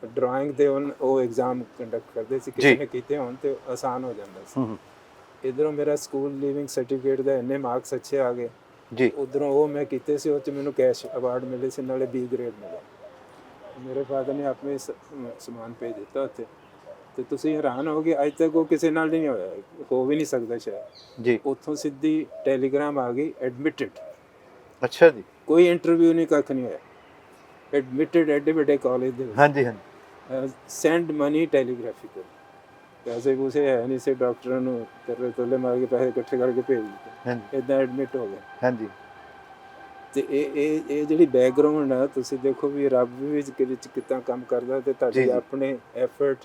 ਡਰਾਇੰਗ ਦੇ ਉਹ ਐਗਜ਼ਾਮ ਕੰਡਕਟ ਕਰਦੇ ਸੀ ਕਿਸੇ। ਨੇ ਕੀਤੇ ਹੋਣ ਤੇ ਆਸਾਨ ਹੋ ਜਾਂਦਾ ਸੀ। ਇਧਰੋਂ ਮੇਰਾ ਸਕੂਲ ਲੀਵਿੰਗ ਸਰਟੀਫਿਕੇਟ ਦਾ ਇੰਨੇ ਮਾਰਕਸ ਅੱਛੇ ਆ ਗਏ। ਜੀ। ਉਧਰੋਂ ਉਹ ਮੈਂ ਕੀਤੇ ਸੀ ਉਹ ਚ ਮੈਨੂੰ ਕੈਸ਼ ਅਵਾਰਡ ਮਿਲੇ ਸੀ ਨਾਲੇ ਬੀ ਗ੍ਰੇਡ ਮਿਲਿਆ ਮੇਰੇ ਫਾਦਰ ਨੇ ਆਪਣੇ ਸਮਾਨ ਭੇਜ ਦਿੱਤਾ ਉੱਥੇ। ਤੇ ਤੁਸੀਂ ਹੈਰਾਨ ਹੋਗੇ ਅੱਜ ਤੱਕ ਉਹ ਕਿਸੇ ਨਾਲ ਨਹੀਂ ਹੋਇਆ ਹੋ ਵੀ ਨਹੀਂ ਸਕਦਾ ਸ਼ਾਇਦ। ਜੀ। ਉੱਥੋਂ ਸਿੱਧੀ ਟੈਲੀਗ੍ਰਾਮ ਆ ਗਈ ਐਡਮਿਟਡ ਅੱਛਾ ਜੀ। ਕੋਈ ਇੰਟਰਵਿਊ ਨਹੀਂ ਕੱਖ ਨਹੀਂ ਹੋਇਆ। ਐਡਮਿਟਡ ਐਡੇ ਵੱਡੇ ਕਾਲਜ ਦੇ ਹਾਂਜੀ ਹਾਂਜੀ। ਸੈਂਡ ਮਨੀ ਟੈਲੀਗ੍ਰਾਫਿਕਲ ਪੈਸੇ ਪੂਸੇ ਹੈ ਨਹੀਂ ਸੀ ਡਾਕਟਰਾਂ ਨੂੰ ਤੇਰੇ ਤੋਲੇ ਮਾਰ ਕੇ ਪੈਸੇ ਇਕੱਠੇ ਕਰਕੇ ਭੇਜ ਦਿੱਤੇ। ਹਾਂਜੀ। ਇਦਾਂ ਐਡਮਿਟ ਹੋ ਗਿਆ। ਹਾਂਜੀ। ਤੇ ਇਹ ਇਹ ਇਹ ਜਿਹੜੀ ਬੈਕਗ੍ਰਾਉਂਡ ਆ ਤੁਸੀਂ ਦੇਖੋ ਵੀ ਰੱਬ ਵੀ ਕਿਹਦੇ ਚ ਕਿਤਾ ਕੰਮ ਕਰਦਾ ਤੇ ਤੁਹਾਡੇ। ਆਪਣੇ ਐਫਰਟ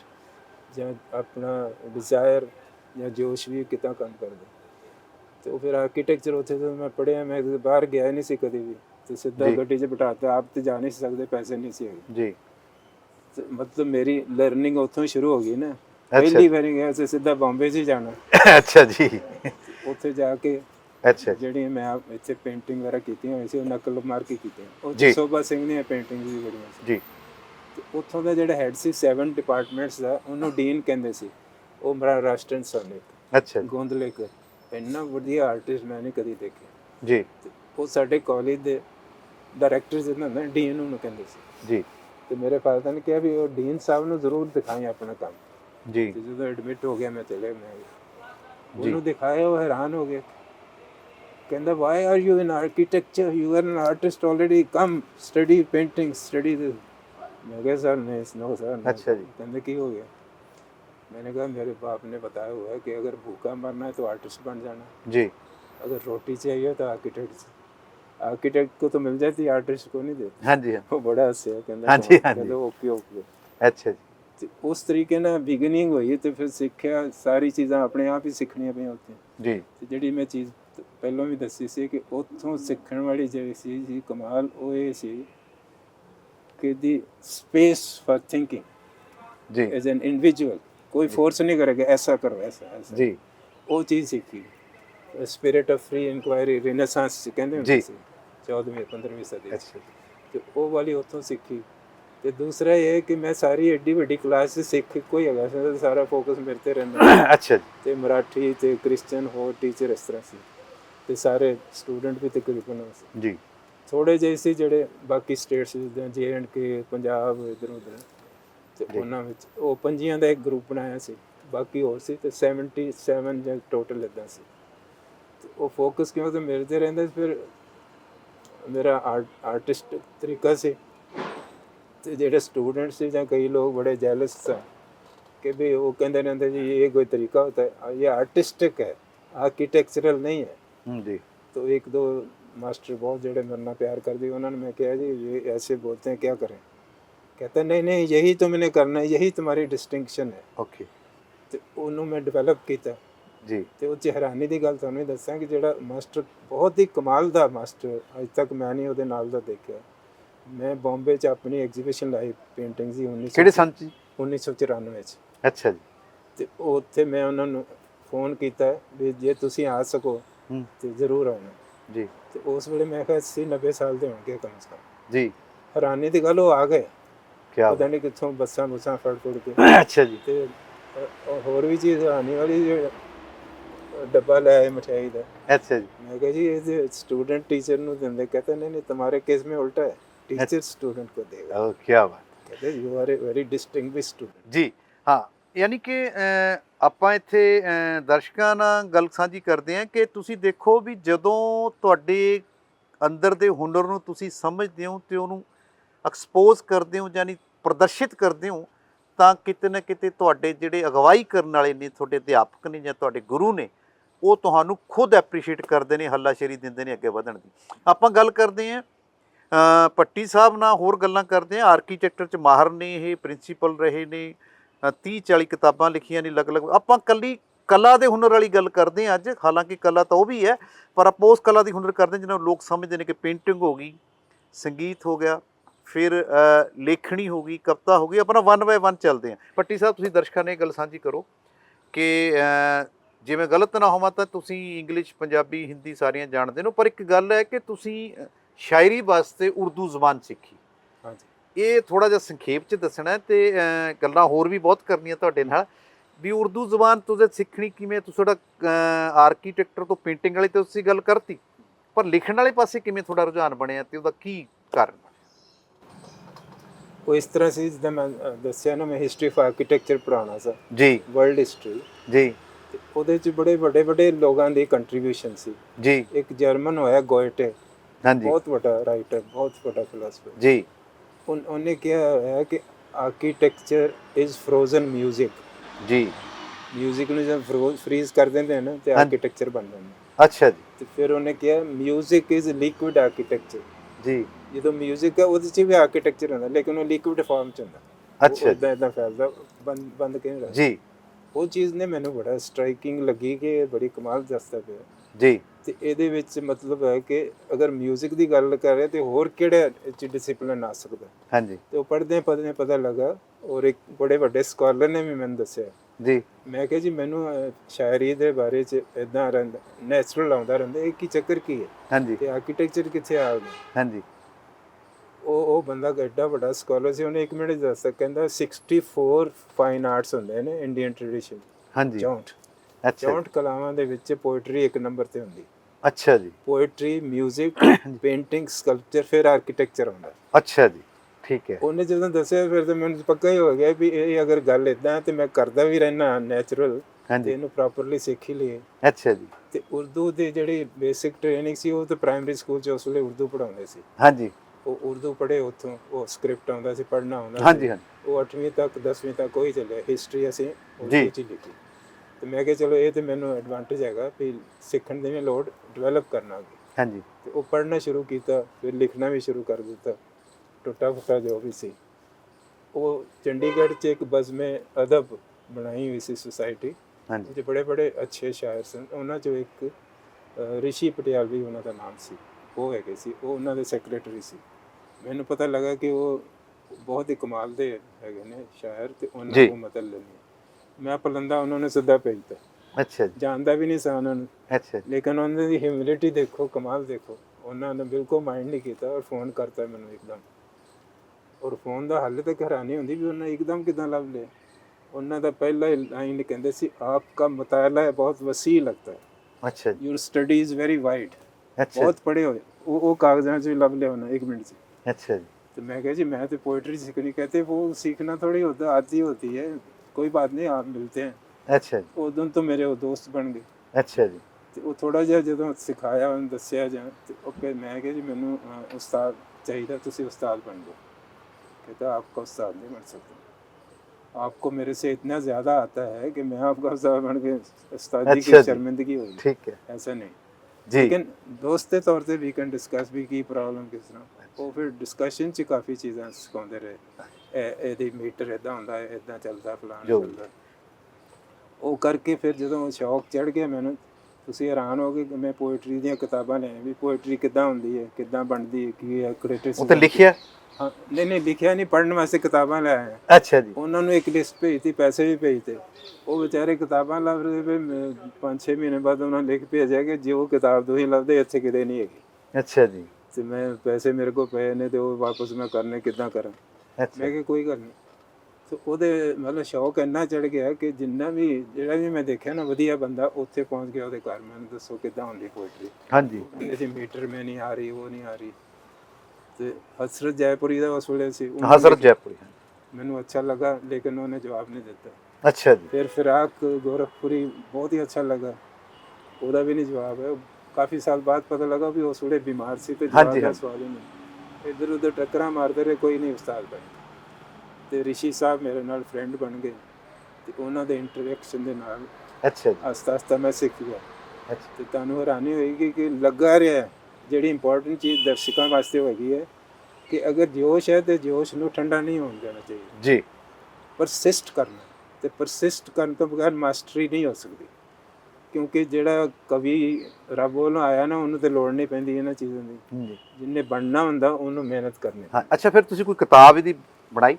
ਜਾਂ ਆਪਣਾ ਡਿਜ਼ਾਇਰ ਜਾਂ ਜੋਸ਼ ਵੀ ਕਿਤਾ ਕੰਮ ਕਰਦਾ। ਤੇ ਉਹ ਫਿਰ ਆਰਕੀਟੈਕਚਰ ਉੱਥੇ ਜਦੋਂ ਮੈਂ ਪੜਿਆ ਮੈਂ ਕਿਤੇ ਬਾਹਰ ਗਿਆ ਨਹੀਂ ਸੀ ਕਦੇ ਵੀ ਤੇ ਸਿੱਧਾ। ਗੱਡੀ 'ਚ ਬਿਠਾਤਾ ਆਪ ਤੇ ਜਾ ਨਹੀਂ ਸੀ ਸਕਦੇ ਪੈਸੇ ਨਹੀਂ ਸੀ ਹੈਗੇ। ਜੀ। ਤੇ ਮਤਲਬ ਮੇਰੀ ਲਰਨਿੰਗ ਉੱਥੋਂ ਹੀ ਸ਼ੁਰੂ ਹੋ ਗਈ ਨਾ। ਪਹਿਲੀ ਵਾਰੀ ਗਿਆ ਸੀ ਸਿੱਧਾ ਬੰਬੇ 'ਚ ਹੀ ਜਾਣਾ। ਅੱਛਾ ਜੀ। ਉੱਥੇ ਜਾ ਕੇ ਅੱਛਾ ਜੀ। ਜਿਹੜੀਆਂ ਮੈਂ ਇੱਥੇ ਪੇਂਟਿੰਗ ਵਗੈਰਾ ਕੀਤੀਆਂ ਹੋਈਆਂ ਸੀ ਉਹ ਨਕਲ ਮਾਰ ਕੇ ਕੀਤੀਆਂ। ਉਹ। ਸੋਭਾ ਸਿੰਘ ਦੀਆਂ ਪੇਂਟਿੰਗ ਵੀ ਬੜੀਆਂ ਸੀ। ਜੀ। ਤੇ ਉੱਥੋਂ ਦਾ ਜਿਹੜਾ ਹੈਡ ਸੀ 7 ਡਿਪਾਰਟਮੈਂਟਸ ਦਾ ਉਹਨੂੰ ਡੀਨ ਕਹਿੰਦੇ ਸੀ। ਉਹ ਮੇਰਾ ਰਾਸ਼ਟਰਨ ਸੋਨਿਕ ਅੱਛਾ ਗੋਂਦਲੇਕਰ। ਇੰਨਾ ਵਧੀਆ ਆਰਟਿਸਟ ਮੈਂ ਨਹੀਂ ਕਦੀ ਦੇਖਿਆ। ਜੀ। ਉਹ ਸਾਡੇ ਕਾਲਜ ਦੇ ਡਾਇਰੈਕਟਰ ਜਿਹਨਾਂ ਨੇ ਡੀਐਨ ਨੂੰ ਕਹਿੰਦੇ ਸੀ। ਜੀ। ਤੇ ਮੇਰੇ ਫਾਦਰ ਨੇ ਕਿਹਾ ਵੀ ਉਹ ਡੀਨ ਸਾਹਿਬ ਨੂੰ ਜ਼ਰੂਰ ਦਿਖਾਈ ਆਪਣਾ ਕੰਮ। ਜੀ। ਤੇ ਜਦੋਂ ਐਡਮਿਟ ਹੋ ਗਿਆ ਮੈਂ ਚਲੇ ਮੈਂ ਉਹਨੂੰ ਦਿਖਾਇਆ ਉਹ ਹੈਰਾਨ ਹੋ ਗਿਆ। ਕਹਿੰਦਾ why are you in architecture you are an artist already come study painting study this ਮੈਂ ਕਿਹਾ ਸਰ ਨਹੀਂ ਨੋ ਸਰ ਅੱਛਾ ਜੀ। ਕਹਿੰਦੇ ਕੀ ਹੋ ਗਿਆ? मैंने कहा मेरे बाप ने बताया हुआ है कि अगर भूखा मरना है तो आर्टिस्ट बन जाना। जी। अगर रोटी चाहिए तो आर्किटेक्ट आर्किटेक्ट को तो मिल जाती आर्टिस्ट को नहीं देती। हाँ जी वो बड़ा हंसे ਕਹਿੰਦਾ ਹਾਂ ਜੀ ਹਾਂ ਜੀ ਓਕੇ ਓਕੇ ਅੱਛਾ ਜੀ ਉਸ ਤਰੀਕੇ ਨਾਲ ਬਿਗਨਿੰਗ ਹੋਈ ਤੇ ਫਿਰ ਸਿੱਖਿਆ ਸਾਰੀ ਚੀਜ਼ਾਂ ਆਪਣੇ ਆਪ ਹੀ ਸਿੱਖਣੀਆਂ ਪਈਆਂ ਹੁੰਦੀਆਂ ਜੀ ਤੇ ਜਿਹੜੀ ਮੈਂ ਚੀਜ਼ ਪਹਿਲਾਂ ਵੀ ਦੱਸੀ ਸੀ ਕਿ ਉੱਥੋਂ ਸਿੱਖਣ ਵਾਲੀ ਜਿਹੜੀ ਸੀ ਜੀ ਕਮਾਲ ਉਹ ਇਹ ਸੀ ਕਿ ਦੀ ਸਪੇਸ ਫॉर ਥਿੰਕਿੰਗ ਜੀ ਐਜ਼ ਕੋਈ ਫੋਰਸ ਨਹੀਂ ਕਰੇਗਾ ਐਸਾ ਕਰੋ ਐਸਾ ਜੀ ਉਹ ਚੀਜ਼ Sikhi spirit of free inquiry renaissance ਕਹਿੰਦੇ ਹੁੰਦੇ। ਸੀ 14ਵੀਂ 15ਵੀਂ ਸਦੀ। ਅੱਛਾ ਤੇ ਉਹ ਵਾਲੀ ਉੱਥੋਂ ਸਿੱਖੀ ਤੇ ਦੂਸਰਾ ਇਹ ਕਿ ਮੈਂ ਸਾਰੀ ਐਡੀ ਵੱਡੀ ਕਲਾਸ ਸਿੱਖ ਕੋਈ ਹੈਗਾ ਸਾਰਾ ਫੋਕਸ ਮੇਰੇ ਤੇ ਰਹਿੰਦਾ ਅੱਛਾ ਜੀ ਤੇ ਮਰਾਠੀ ਤੇ ਕ੍ਰਿਸਚੀਅਨ ਹੋਰ ਟੀਚਰ ਇਸ ਤਰ੍ਹਾਂ ਸੀ ਤੇ ਸਾਰੇ ਸਟੂਡੈਂਟ ਵੀ ਤਕਰੀਬਨ ਸੀ ਜੀ ਥੋੜੇ ਜਿਹੇ ਸੀ ਜਿਹੜੇ ਬਾਕੀ ਸਟੇਟਸ ਜਿੱਦਾਂ ਜੇ ਐਂਡ ਕੇ ਪੰਜਾਬ ਇਧਰ ਉਧਰ ਤੇ ਜੀ। ਉਹਨਾਂ ਵਿੱਚ ਉਹ ਪੰਜੀਆਂ ਦਾ ਇੱਕ ਗਰੁੱਪ ਬਣਾਇਆ ਸੀ ਬਾਕੀ ਹੋਰ ਸੀ ਤੇ 77 ਜਾਂ ਟੋਟਲ ਇਦਾਂ ਸੀ ਤੇ ਉਹ ਫੋਕਸ ਕਿਉਂ ਤੇ ਮੇਰੇ ਤੇ ਰਹਿੰਦਾ ਸੀ, ਫਿਰ ਮੇਰਾ ਆਰਟਿਸਟ ਤਰੀਕਾ ਸੀ ਤੇ ਜਿਹੜੇ ਸਟੂਡੈਂਟ ਸੀ ਜਾਂ ਕਈ ਲੋਕ ਬੜੇ ਜੈਲਸ ਸਨ ਕਿ ਵੀ ਉਹ ਕਹਿੰਦੇ ਰਹਿੰਦੇ ਜੀ ਇਹ ਕੋਈ ਤਰੀਕਾ होता है ये आर्टिस्टिक है आर्किटेक्चरल नहीं है ਹੂੰ ਜੀ तो एक दो मास्टर बहुत जड़े मेरे ना प्यार कर दी उन्होंने मैं कहा जी ये ऐसे बोलते हैं क्या करें कहता नहीं नहीं यही तो मैंने करना है यही तुम्हारी डिस्टिंक्शन है ਓਕੇ ਤੇ ਉਹਨੂੰ ਮੈਂ ਡਿਵੈਲਪ ਕੀਤਾ ਜੀ ਤੇ ਉਹ 'ਚ ਹੈਰਾਨੀ ਦੀ ਗੱਲ ਤੁਹਾਨੂੰ ਹੀ ਦੱਸਾਂ ਕਿ ਜਿਹੜਾ ਮਾਸਟਰ ਬਹੁਤ ਹੀ ਕਮਾਲ ਦਾ ਮਾਸਟਰ ਅੱਜ ਤੱਕ ਮੈਂ ਨਹੀਂ ਉਹਦੇ ਨਾਲ ਦਾ ਦੇਖਿਆ ਮੈਂ ਬੰਬੇ 'ਚ ਆਪਣੀ ਐਗਜ਼ੀਬਿਸ਼ਨ ਲਾਈ ਪੇਂਟਿੰਗ ਦੀ 1900 ਕਿਹੜੇ ਸੰਨ ਚ ਜੀ 1994 'ਚ ਅੱਛਾ ਜੀ ਤੇ ਉਹ ਉੱਥੇ ਮੈਂ ਉਹਨਾਂ ਨੂੰ ਫੋਨ ਕੀਤਾ ਵੀ ਜੇ ਤੁਸੀਂ ਆ ਸਕੋ ਹੂੰ ਤੇ ਜ਼ਰੂਰ ਆਉਣਾ ਜੀ ਤੇ ਉਸ ਵੇਲੇ ਮੈਂ ਕਿਹਾ 80 90 ਸਾਲ ਦੇ ਹੋਣਗੇ ਕਮ ਸੇ ਕਮ ਜੀ ਹੈਰਾਨੀ ਦੀ ਗੱਲ ਉਹ ਆ ਗਏ ਕੀ ਪਤਾ ਨਹੀਂ ਕਿੱਥੋਂ ਬੱਸਾਂ ਬੁੱਸਾਂ ਫੜ ਫੜ ਕੇ ਅੱਛਾ ਜੀ ਤੇ ਅ- ਉਹ ਹੋਰ ਵੀ ਚੀਜ਼ ਹੈਰਾਨੀ ਵਾਲੀ ਜੇ ਡੱਬਾ ਲੈ ਆਏ ਮਠਿਆਈ ਦਾ ਅੱਛਾ ਜੀ मैं कहा जी ये स्टूडेंट टीचर नु देंदे कहते नहीं नहीं तुम्हारे केस में उल्टा है टीचर स्टूडेंट को देगा ਓ ਕੀ ਬਾਤ कहते you are a very distinguish student ਜੀ ਹਾਂ ਯਾਨੀ ਕਿ ਅਹ, ਆਪਾਂ ਇੱਥੇ ਅਹ, ਦਰਸ਼ਕਾਂ ਨਾਲ ਗੱਲ ਸਾਂਝੀ ਕਰਦੇ ਹਾਂ ਕਿ ਤੁਸੀਂ ਦੇਖੋ ਵੀ ਜਦੋਂ ਤੁਹਾਡੇ ਅੰਦਰ ਦੇ ਹੁਨਰ ਨੂੰ ਤੁਸੀਂ ਸਮਝਦੇ ਹੋ ਤੇ ਉਹਨੂੰ ਐਕਸਪੋਜ਼ ਕਰਦੇ ਹੋ ਯਾਨੀ ਪ੍ਰਦਰਸ਼ਿਤ ਕਰਦੇ ਹੋ, ਤਾਂ ਕਿਤੇ ਨਾ ਕਿਤੇ ਤੁਹਾਡੇ ਜਿਹੜੇ ਅਗਵਾਈ ਕਰਨ ਵਾਲੇ ਨੇ, ਤੁਹਾਡੇ ਅਧਿਆਪਕ ਨੇ ਜਾਂ ਤੁਹਾਡੇ ਗੁਰੂ ਨੇ, ਉਹ ਤੁਹਾਨੂੰ ਖੁਦ ਐਪਰੀਸ਼ੀਏਟ ਕਰਦੇ ਨੇ, ਹੱਲਾਸ਼ੇਰੀ ਦਿੰਦੇ ਨੇ ਅੱਗੇ ਵਧਣ ਦੀ। ਆਪਾਂ ਗੱਲ ਕਰਦੇ ਹਾਂ ਪੱਟੀ ਸਾਹਿਬ ਨਾਲ ਹੋਰ ਗੱਲਾਂ ਕਰਦੇ ਹਾਂ। ਆਰਕੀਟੈਕਚਰ ਚ ਮਾਹਰ ਨੇ ਇਹ ਪ੍ਰਿੰਸੀਪਲ ਰਹੇ ਨੇ 30 40 ਕਿਤਾਬਾਂ ਲਿਖੀਆਂ ਨੇ ਅਲੱਗ-ਅਲੱਗ। ਆਪਾਂ ਕੱਲੀ ਕਲਾ ਦੇ ਹੁਨਰ ਵਾਲੀ ਗੱਲ ਕਰਦੇ ਹਾਂ ਅੱਜ। ਹਾਲਾਂਕਿ ਕਲਾ ਤਾਂ ਉਹ ਵੀ ਹੈ, ਪਰ ਆਪਾਂ ਉਸ ਕਲਾ ਦੀ ਹੁਨਰ ਕਰਦੇ ਹਾਂ, ਜਿਹਨਾਂ ਨੂੰ ਲੋਕ ਸਮਝਦੇ ਨੇ ਕਿ ਪੇਂਟਿੰਗ ਹੋ ਗਈ, ਸੰਗੀਤ ਹੋ ਗਿਆ ਫਿਰ ਲੇਖਣੀ ਹੋ ਗਈ ਕਵਿਤਾ ਹੋ ਗਈ ਆਪਣਾ ਵਨ ਬਾਏ ਵਨ ਚੱਲਦੇ ਹਾਂ ਪੱਟੀ ਸਾਹਿਬ ਤੁਸੀਂ ਦਰਸ਼ਕਾਂ ਨੇ ਗੱਲ ਸਾਂਝੀ ਕਰੋ ਕਿ ਜਿਵੇਂ ਗਲਤ ਨਾ ਹੋਵਾਂ ਤਾਂ ਤੁਸੀਂ ਇੰਗਲਿਸ਼ ਪੰਜਾਬੀ ਹਿੰਦੀ ਸਾਰੀਆਂ ਜਾਣਦੇ ਹੋ ਪਰ ਇੱਕ ਗੱਲ ਹੈ ਕਿ ਤੁਸੀਂ ਸ਼ਾਇਰੀ ਵਾਸਤੇ ਉਰਦੂ ਜ਼ਬਾਨ ਸਿੱਖੀ। जी ਇਹ ਥੋੜਾ ਜਿਹਾ ਸੰਖੇਪ ਚ ਦੱਸਣਾ ਤੇ ਗੱਲਾਂ ਹੋਰ ਵੀ ਬਹੁਤ ਕਰਨੀਆਂ ਤੁਹਾਡੇ ਨਾਲ ਵੀ ਉਰਦੂ ਜ਼ੁਬਾਨ ਤੁਸੀਂ ਸਿੱਖਣੀ ਕਿਵੇਂ? ਤੁਸੀਂ ਥੋੜਾ ਆਰਕੀਟੈਕਟਰ ਤੋਂ ਪੇਂਟਿੰਗ ਵਾਲੀ ਤੇ ਤੁਸੀਂ ਗੱਲ ਕਰਤੀ ਪਰ ਲਿਖਣ ਵਾਲੇ ਪਾਸੇ ਕਿਵੇਂ ਥੋੜਾ ਰੁਝਾਨ ਬਣਿਆ ਤੇ ਉਹਦਾ ਕੀ ਕਾਰਨ? ਉਹ ਇਸ ਤਰ੍ਹਾਂ ਸੀ ਜਿੱਦਾਂ ਮੈਂ ਅ, ਦੱਸਿਆ ਨਾ ਮੈਂ ਹਿਸਟਰੀ ਆਫ ਆਰਕੀਟੈਕਚਰ ਪੜਾਉਣਾ ਸੀ ਜੀ ਵਰਲਡ ਹਿਸਟਰੀ ਜੀ ਤੇ ਉਹਦੇ 'ਚ ਬੜੇ ਵੱਡੇ ਵੱਡੇ ਲੋਕਾਂ ਦੀ ਕੰਟਰੀਬਿਊਸ਼ਨ ਸੀ ਜੀ ਇੱਕ ਜਰਮਨ ਹੋਇਆ ਗੋਇਟੇ ਹਾਂਜੀ ਬਹੁਤ ਵੱਡਾ ਰਾਈਟਰ ਬਹੁਤ ਵੱਡਾ ਫਿਲਾਸਫਰ ਜੀ ਉਹਨੇ ਕਿਹਾ ਹੈ ਕਿ ਆਰਕੀਟੈਕਚਰ ਇਜ਼ ਫਰੋਜ਼ਨ 뮤직 ਜੀ 뮤직 ਨੂੰ ਜਦ ਫਰੀਜ਼ ਕਰ ਦਿੰਦੇ ਆ ਨਾ ਤੇ ਹਾਂਜੀ। ਆਰਕੀਟੈਕਚਰ ਬਣ ਜਾਂਦਾ ਅੱਛਾ ਜੀ ਤੇ ਫਿਰ ਉਹਨੇ ਕਿਹਾ 뮤직 ਇਜ਼ ਲਿਕੁਇਡ ਆਰਕੀਟੈਕਚਰ ਜੀ ਜਦੋਂ 뮤직 ਹੈ ਉਹਦੇ 'ਚ ਵੀ ਆਰਕੀਟੈਕਚਰ ਹੁੰਦਾ ਲੇਕਿਨ ਉਹ ਲਿਕੁਇਡ ਫਾਰਮ 'ਚ ਹੁੰਦਾ ਅੱਛਾ ਜੀ ਇਦਾਂ ਇਦਾਂ ਫੈਲਦਾ ਬੰਦ ਬੰਦ ਕਿਵੇਂ ਰਹਿੰਦਾ ਜੀ ਉਹ ਚੀਜ਼ ਨੇ ਮੈਨੂੰ ਬੜਾ ਸਟ੍ਰਾਈਕਿੰਗ ਲੱਗੀ ਕਿ ਇਹ ਬੜੀ ਕਮਾਲ ਦੱਸਦਾ ਪਿਆ ਜੀ ਤੇ ਇਹਦੇ ਵਿੱਚ ਮਤਲਬ ਹੈ ਕਿ ਅਗਰ 뮤직 ਦੀ ਗੱਲ ਕਰੇ ਤੇ ਹੋਰ ਕਿਹੜੇ ਚ ਡਿਸਪਲਿਨ ਆ ਸਕਦਾ ਹਾਂਜੀ ਤੇ ਉਹ ਪੜ੍ਹਦੇ ਪੜ੍ਹਦੇ ਪਤਾ ਲੱਗਾ ਔਰ ਇੱਕ ਬੜੇ ਵੱਡੇ ਸਕਾਲਰ ਨੇ ਵੀ ਮੈਨੂੰ ਦੱਸਿਆ ਜੀ ਮੈਂ ਕਿਹਾ ਜੀ ਮੈਨੂੰ ਅਹ, ਸ਼ਾਇਰੀ ਦੇ ਬਾਰੇ ਚ ਇਦਾਂ ਰਹਿੰਦਾ ਨੈਚੁਰਲ ਆਉਂਦਾ ਰਹਿੰਦਾ ਇਹ ਕੀ ਚੱਕਰ ਕੀ ਹੈ ਹਾਂਜੀ ਤੇ ਆਰਕੀਟੈਕਚਰ ਕਿੱਥੇ ਆ ਗਿਆ ਹਾਂਜੀ ਉਹ ਉਹ ਬੰਦਾ ਐਡਾ ਵੱਡਾ ਸਕਾਲਰ ਸੀ ਉਹਨੇ ਇੱਕ ਮਿੰਟ 'ਚ ਦੱਸਿਆ ਕਹਿੰਦਾ 64 ਫਾਈਨ ਆਰਟਸ ਹੁੰਦੇ ਨੇ ਇੰਡੀਅਨ ਟ੍ਰੈਡੀਸ਼ਨ ਹਾਂਜੀ। 64 ਅੱਛਾ 64 ਕਲਾਵਾਂ ਦੇ ਵਿੱਚ ਪੋਇਟਰੀ ਇੱਕ ਨੰਬਰ ਤੇ ਹੁੰਦੀ। ਅੱਛਾ ਜੀ। ਪੋਇਟਰੀ 뮤직 ਪੇਂਟਿੰਗ ਸਕਲਪਚਰ ਫਿਰ ਆਰਕੀਟੈਕਚਰ ਹੁੰਦਾ। ਅੱਛਾ ਜੀ ਠੀਕ ਹੈ। ਉਹਨੇ ਜਦੋਂ ਦੱਸਿਆ ਫਿਰ ਤਾਂ ਮੈਨੂੰ ਪੱਕਾ ਹੀ ਹੋ ਗਿਆ ਵੀ ਇਹ ਅਗਰ ਗੱਲ ਇਦਾਂ ਹੈ ਤੇ ਮੈਂ ਕਰਦਾ ਵੀ ਰਹਿਣਾ ਨੈਚੁਰਲ ਹਾਂਜੀ। ਇਹਨੂੰ ਪ੍ਰੋਪਰਲੀ ਸਿੱਖ ਹੀ ਲਈਏ। ਅੱਛਾ ਜੀ। ਤੇ ਉਰਦੂ ਦੇ ਜਿਹੜੀ ਬੇਸਿਕ ਟ੍ਰੇਨਿੰਗ ਸੀ ਉਹ ਤਾਂ ਪ੍ਰਾਇਮਰੀ ਸਕੂਲ 'ਚ ਉਸ ਵੇਲੇ ਉਰਦੂ ਪੜਾਉਂਦੇ ਸੀ। ਹਾਂਜੀ। ਉਹ ਉਰਦੂ ਪੜ੍ਹੇ ਉੱਥੋਂ ਉਹ ਸਕ੍ਰਿਪਟ ਆਉਂਦਾ ਸੀ ਪੜ੍ਹਨਾ ਆਉਂਦਾ ਹਾਂਜੀ ਸੀ। ਹਾਂਜੀ ਉਹ 8ਵੀਂ ਤੱਕ 10ਵੀਂ ਤੱਕ ਕੋਈ ਚੱਲਿਆ। ਹਿਸਟਰੀ ਅਸੀਂ ਉਰਦੂ ਜੀ। 'ਚ ਹੀ ਲਿਖੀ। ਤੇ ਮੈਂ ਕਿਹਾ ਚਲੋ ਇਹ ਤੇ ਮੈਨੂੰ ਐਡਵਾਂਟੇਜ ਹੈਗਾ ਵੀ ਸਿੱਖਣ ਦੀ ਵੀ ਲੋੜ ਡਿਵੈਲਪ ਕਰਨਾ ਹਾਂਜੀ। ਤੇ ਉਹ ਪੜ੍ਹਨਾ ਸ਼ੁਰੂ ਕੀਤਾ ਫਿਰ ਲਿਖਣਾ ਵੀ ਸ਼ੁਰੂ ਕਰ ਦਿੱਤਾ। ਟੁੱਟਾ ਫੁੱਟਾ ਜੋ ਵੀ ਸੀ। ਉਹ ਚੰਡੀਗੜ੍ਹ 'ਚ ਇੱਕ ਬਜ਼ਮੇ ਅਦਬ ਬਣਾਈ ਹੋਈ ਸੀ ਸੁਸਾਇਟੀ ਹਾਂਜੀ। ਜਿਹਦੇ ਬੜੇ ਬੜੇ ਅੱਛੇ ਸ਼ਾਇਰ ਸਨ। ਉਹਨਾਂ 'ਚੋਂ ਇੱਕ ਰਿਸ਼ੀ ਪਟਿਆਲਵੀ ਉਹਨਾਂ ਦਾ ਨਾਮ ਸੀ। ਉਹ ਹੈਗੇ ਸੀ। ਉਹ ਉਹਨਾਂ ਦੇ ਸੈਕਟਰੀ ਸੀ। ਮੈਨੂੰ ਪਤਾ ਲੱਗਾ ਕਿ ਉਹ ਬਹੁਤ ਹੀ ਕਮਾਲ ਦੇ ਹੈਗੇ ਨੇ ਸ਼ਾਇਰ ਤੇ ਉਹਨਾਂ ਜੀ। ਨੂੰ ਮਦਦ ਲੈਣੀ। ਮੈਂ ਪਲੰਦਾ ਉਹਨਾਂ ਨੇ ਸਿੱਧਾ ਭੇਜਤਾ। ਅੱਛਾ ਜੀ। ਜਾਣਦਾ ਵੀ ਨਹੀਂ ਸੀ ਉਹਨਾਂ ਨੂੰ। ਅੱਛਾ ਜੀ। ਲੇਕਿਨ ਉਹਨਾਂ ਦੀ ਹਿਊਮਿਲਿਟੀ ਦੇਖੋ ਕਮਾਲ ਦੇਖੋ। ਉਹਨਾਂ ਨੇ ਬਿਲਕੁਲ ਮਾਈਂਡ ਨਹੀਂ ਕੀਤਾ ਔਰ ਫੋਨ ਕਰਤਾ ਮੈਨੂੰ ਇੱਕਦਮ। ਔਰ ਫੋਨ ਦਾ ਹਾਲੇ ਤੱਕ ਹੈਰਾਨੀ ਹੁੰਦੀ ਵੀ ਉਹਨਾਂ ਇੱਕਦਮ ਕਿਦਾਂ ਲੱਭ ਲਿਆ। ਉਹਨਾਂ ਦਾ ਪਹਿਲਾ ਲਾਈਨ ਕਹਿੰਦੇ ਸੀ ਆਪਕਾ ਮਤਾਲਾ ਬਹੁਤ ਵਸੀ ਲੱਗਦਾ ਹੈ। ਅੱਛਾ ਜੀ। Your study is very wide ਅੱਛਾ ਬਹੁਤ ਪੜ੍ਹੇ ਹੋਏ। ਉਹ ਉਹ ਕਾਗਜ਼ਾਂ 'ਚ ਵੀ ਲੱਭ ਲਿਆ ਉਹਨਾਂ ਇੱਕ ਮਿੰਟ 'ਚ। ਜੀ ਅੱਛਾ ਜੀ तो मैं कहा जी मैं तो पोइट्री सीखनी कहते वो सीखना थोड़ी होता आती होती है कोई बात नहीं आप मिलते हैं ਅੱਛਾ ਜੀ उस दिन तो मेरे वो दोस्त बन गए ਅੱਛਾ ਜੀ ਤੇ ਉਹ ਥੋੜਾ ਜਿਹਾ ਜਦੋਂ ਸਿਖਾਇਆ ਉਹਨੂੰ ਦੱਸਿਆ ਜਾਂ ਤੇ ਉਹ ਕਹੇ ਮੈਂ ਕਿਹਾ ਜੀ ਮੈਨੂੰ ਅਹ, ਉਸਤਾਦ ਚਾਹੀਦਾ ਤੁਸੀਂ ਉਸਤਾਦ ਬਣ ਜਾਓ कहता आपका उस्ताद नहीं बन सकता आपको मेरे से इतना ज़्यादा आता है कि मैं आपका उस्ताद बन के उस्तादी अच्छा की जी। शर्मिंदगी होगी ਠੀਕ ਹੈ ऐसा नहीं ਜੀ ਲੇਕਿਨ ਦੋਸਤ ਦੇ ਤੌਰ ਤੇ ਵੀ can discuss we Ki problem ਕਿਸ ਤਰ੍ਹਾਂ ਉਹ ਫਿਰ ਡਿਸਕਸ਼ਨ ਚ ਕਾਫੀ ਚੀਜ਼ਾਂ ਸਿਖਾਉਂਦੇ ਰਹੇ। ਇਹ ਇਹਦੀ ਮੀਟਰ ਇਦਾਂ ਹੁੰਦਾ ਹੈ ਇਦਾਂ ਚੱਲਦਾ ਫਲਾਣਾ। ਚੱਲਦਾ। ਉਹ ਕਰਕੇ ਫਿਰ ਜਦੋਂ ਸ਼ੌਕ ਚੜ ਗਿਆ ਮੈਨੂੰ ਤੁਸੀਂ ਹੈਰਾਨ ਹੋ ਗਏ ਕਿ ਮੈਂ ਪੋਇਟਰੀ ਦੀਆਂ ਕਿਤਾਬਾਂ ਲੈ ਵੀ ਪੋਇਟਰੀ ਕਿੱਦਾਂ ਹੁੰਦੀ ਹੈ ਕਿੱਦਾਂ ਬਣਦੀ ਹੈ ਕੀ ਹੈ ਕ੍ਰਿਟਿਸਿਜ਼ਮ ਉਹ ਤੇ ਲਿਖਿਆ? ਹਾਂ ਨਹੀਂ ਨਹੀਂ ਲਿਖਿਆ ਨਹੀਂ ਪੜਨ ਵਾਸਤੇ ਕਿਤਾਬਾਂ ਲੈ ਆਇਆ। ਅੱਛਾ ਜੀ। ਉਹਨਾਂ ਨੂੰ ਇੱਕ ਲਿਸਟ ਭੇਜਤੀ ਪੈਸੇ ਵੀ ਭੇਜਤੇ ਉਹ ਵਿਚਾਰੇ ਕਿਤਾਬਾਂ ਲੱਭ ਰਹੇ ਪਏ 5-6 ਮਹੀਨੇ ਬਾਅਦ ਉਹਨਾਂ ਲਿਖ ਭੇਜਿਆ ਕਿ ਜੇ ਉਹ ਕਿਤਾਬ ਤੁਸੀਂ ਲੱਭਦੇ ਇੱਥੇ ਕਿਤੇ ਨਹੀਂ ਹੈਗੀ। ਅੱਛਾ ਜੀ। ਤੇ ਮੈਂ ਪੈਸੇ ਮੇਰੇ ਕੋਲ ਪਏ ਨੇ ਤੇ ਉਹ ਵਾਪਸ ਮੈਂ ਕਰਨੇ ਕਿੱਦਾਂ ਕਰਾਂ? ਮੈਂ ਕਿਹਾ ਕੋਈ ਗੱਲ ਨਹੀਂ। ਤੇ ਉਹਦੇ ਮਤਲਬ ਸ਼ੌਕ ਇੰਨਾ ਚੜ ਗਿਆ ਕਿ ਜਿੰਨਾ ਵੀ ਜਿਹੜਾ ਵੀ ਮੈਂ ਦੇਖਿਆ ਨਾ ਵਧੀਆ ਬੰਦਾ ਉੱਥੇ ਪਹੁੰਚ ਗਿਆ ਉਹਦੇ ਘਰ। ਮੈਨੂੰ ਦੱਸੋ ਕਿੱਦਾਂ ਹੁੰਦੀ ਪੋਇਟਰੀ ਹਾਂਜੀ। ਇਹਦੀ ਮੀਟਰ ਮੈਂ ਨਹੀਂ ਆ ਰਹੀ ਉਹ ਨਹੀਂ ਆ ਰਹੀ। ਤੇ ਹਸਰਤ ਜੈਪੁਰੀ ਦਾ ਉਸ ਵੇਲੇ ਸੀ ਹਜ਼ਰਤ ਜੈਪੁਰੀ ਮੈਨੂੰ ਅੱਛਾ ਲੱਗਾ ਲੇਕਿਨ ਉਹਨੇ ਜਵਾਬ ਨਹੀਂ ਦਿੱਤਾ। ਅੱਛਾ ਜੀ। ਫਿਰ ਫਿਰਾਕ ਗੋਰਖਪੁਰੀ ਬਹੁਤ ਹੀ ਅੱਛਾ ਲੱਗਾ। ਉਹਦਾ ਵੀ ਨਹੀਂ ਜਵਾਬ ਹੈ। ਕਾਫੀ ਸਾਲ ਬਾਅਦ ਪਤਾ ਲੱਗਾ ਵੀ ਉਸ ਵੇਲੇ ਬਿਮਾਰ ਸੀ ਤੇ ਜਵਾਬ ਹਾਂਜੀ, ਦਾ ਹਾਂਜੀ। ਸਵਾਲ ਹੀ ਨਹੀਂ। ਇੱਧਰ ਉੱਧਰ ਟੱਕਰਾਂ ਮਾਰਦੇ ਰਹੇ ਕੋਈ ਨਹੀਂ ਉਸਤਾਦ ਬਣੇ। ਤੇ ਰਿਸ਼ੀ ਸਾਹਿਬ ਮੇਰੇ ਨਾਲ ਫਰੈਂਡ ਬਣ ਗਏ ਤੇ ਉਹਨਾਂ ਦੇ ਇੰਟਰੈਕਸ਼ਨ ਦੇ ਨਾਲ ਅੱਛਾ ਜੀ। ਆਸਤਾ ਆਸਤਾ ਮੈਂ ਸਿੱਖ ਗਿਆ। ਅੱਛਾ। ਤੇ ਤੁਹਾਨੂੰ ਹੈਰਾਨੀ ਹੋਏਗੀ ਕਿ ਲੱਗਾ ਰਿਹਾ ਹੈ। ਜਿਹੜੀ ਇੰਪੋਰਟੈਂਟ ਚੀਜ਼ ਦਰਸ਼ਕਾਂ ਵਾਸਤੇ ਹੈਗੀ ਹੈ ਕਿ ਅਗਰ ਜੋਸ਼ ਹੈ ਤੇ ਜੋਸ਼ ਨੂੰ ਠੰਡਾ ਨਹੀਂ ਹੋਣ ਦੇਣਾ ਚਾਹੀਦਾ। ਜੀ। ਪਰਸਿਸਟ ਕਰਨਾ। ਤੇ ਪਰਸਿਸਟ ਕਰਨ ਤੋਂ ਬਗੈਰ ਮਾਸਟਰੀ ਨਹੀਂ ਹੋ ਸਕਦੀ। ਕਿਉਂਕਿ ਜਿਹੜਾ ਕਵੀ ਰੱਬ ਵੱਲੋਂ ਆਇਆ ਨਾ ਉਹਨੂੰ ਤੇ ਲੋੜ ਨਹੀਂ ਪੈਂਦੀ ਇਹਨਾਂ ਚੀਜ਼ਾਂ ਦੀ। ਜੀ ਜਿੰਨੇ ਬਣਨਾ ਹੁੰਦਾ ਉਹਨੂੰ ਮਿਹਨਤ ਕਰਨੀ ਹਾਂ ਅੱਛਾ ਫਿਰ ਤੁਸੀਂ ਕੋਈ ਕਿਤਾਬ ਇਹਦੀ ਬਣਾਈ?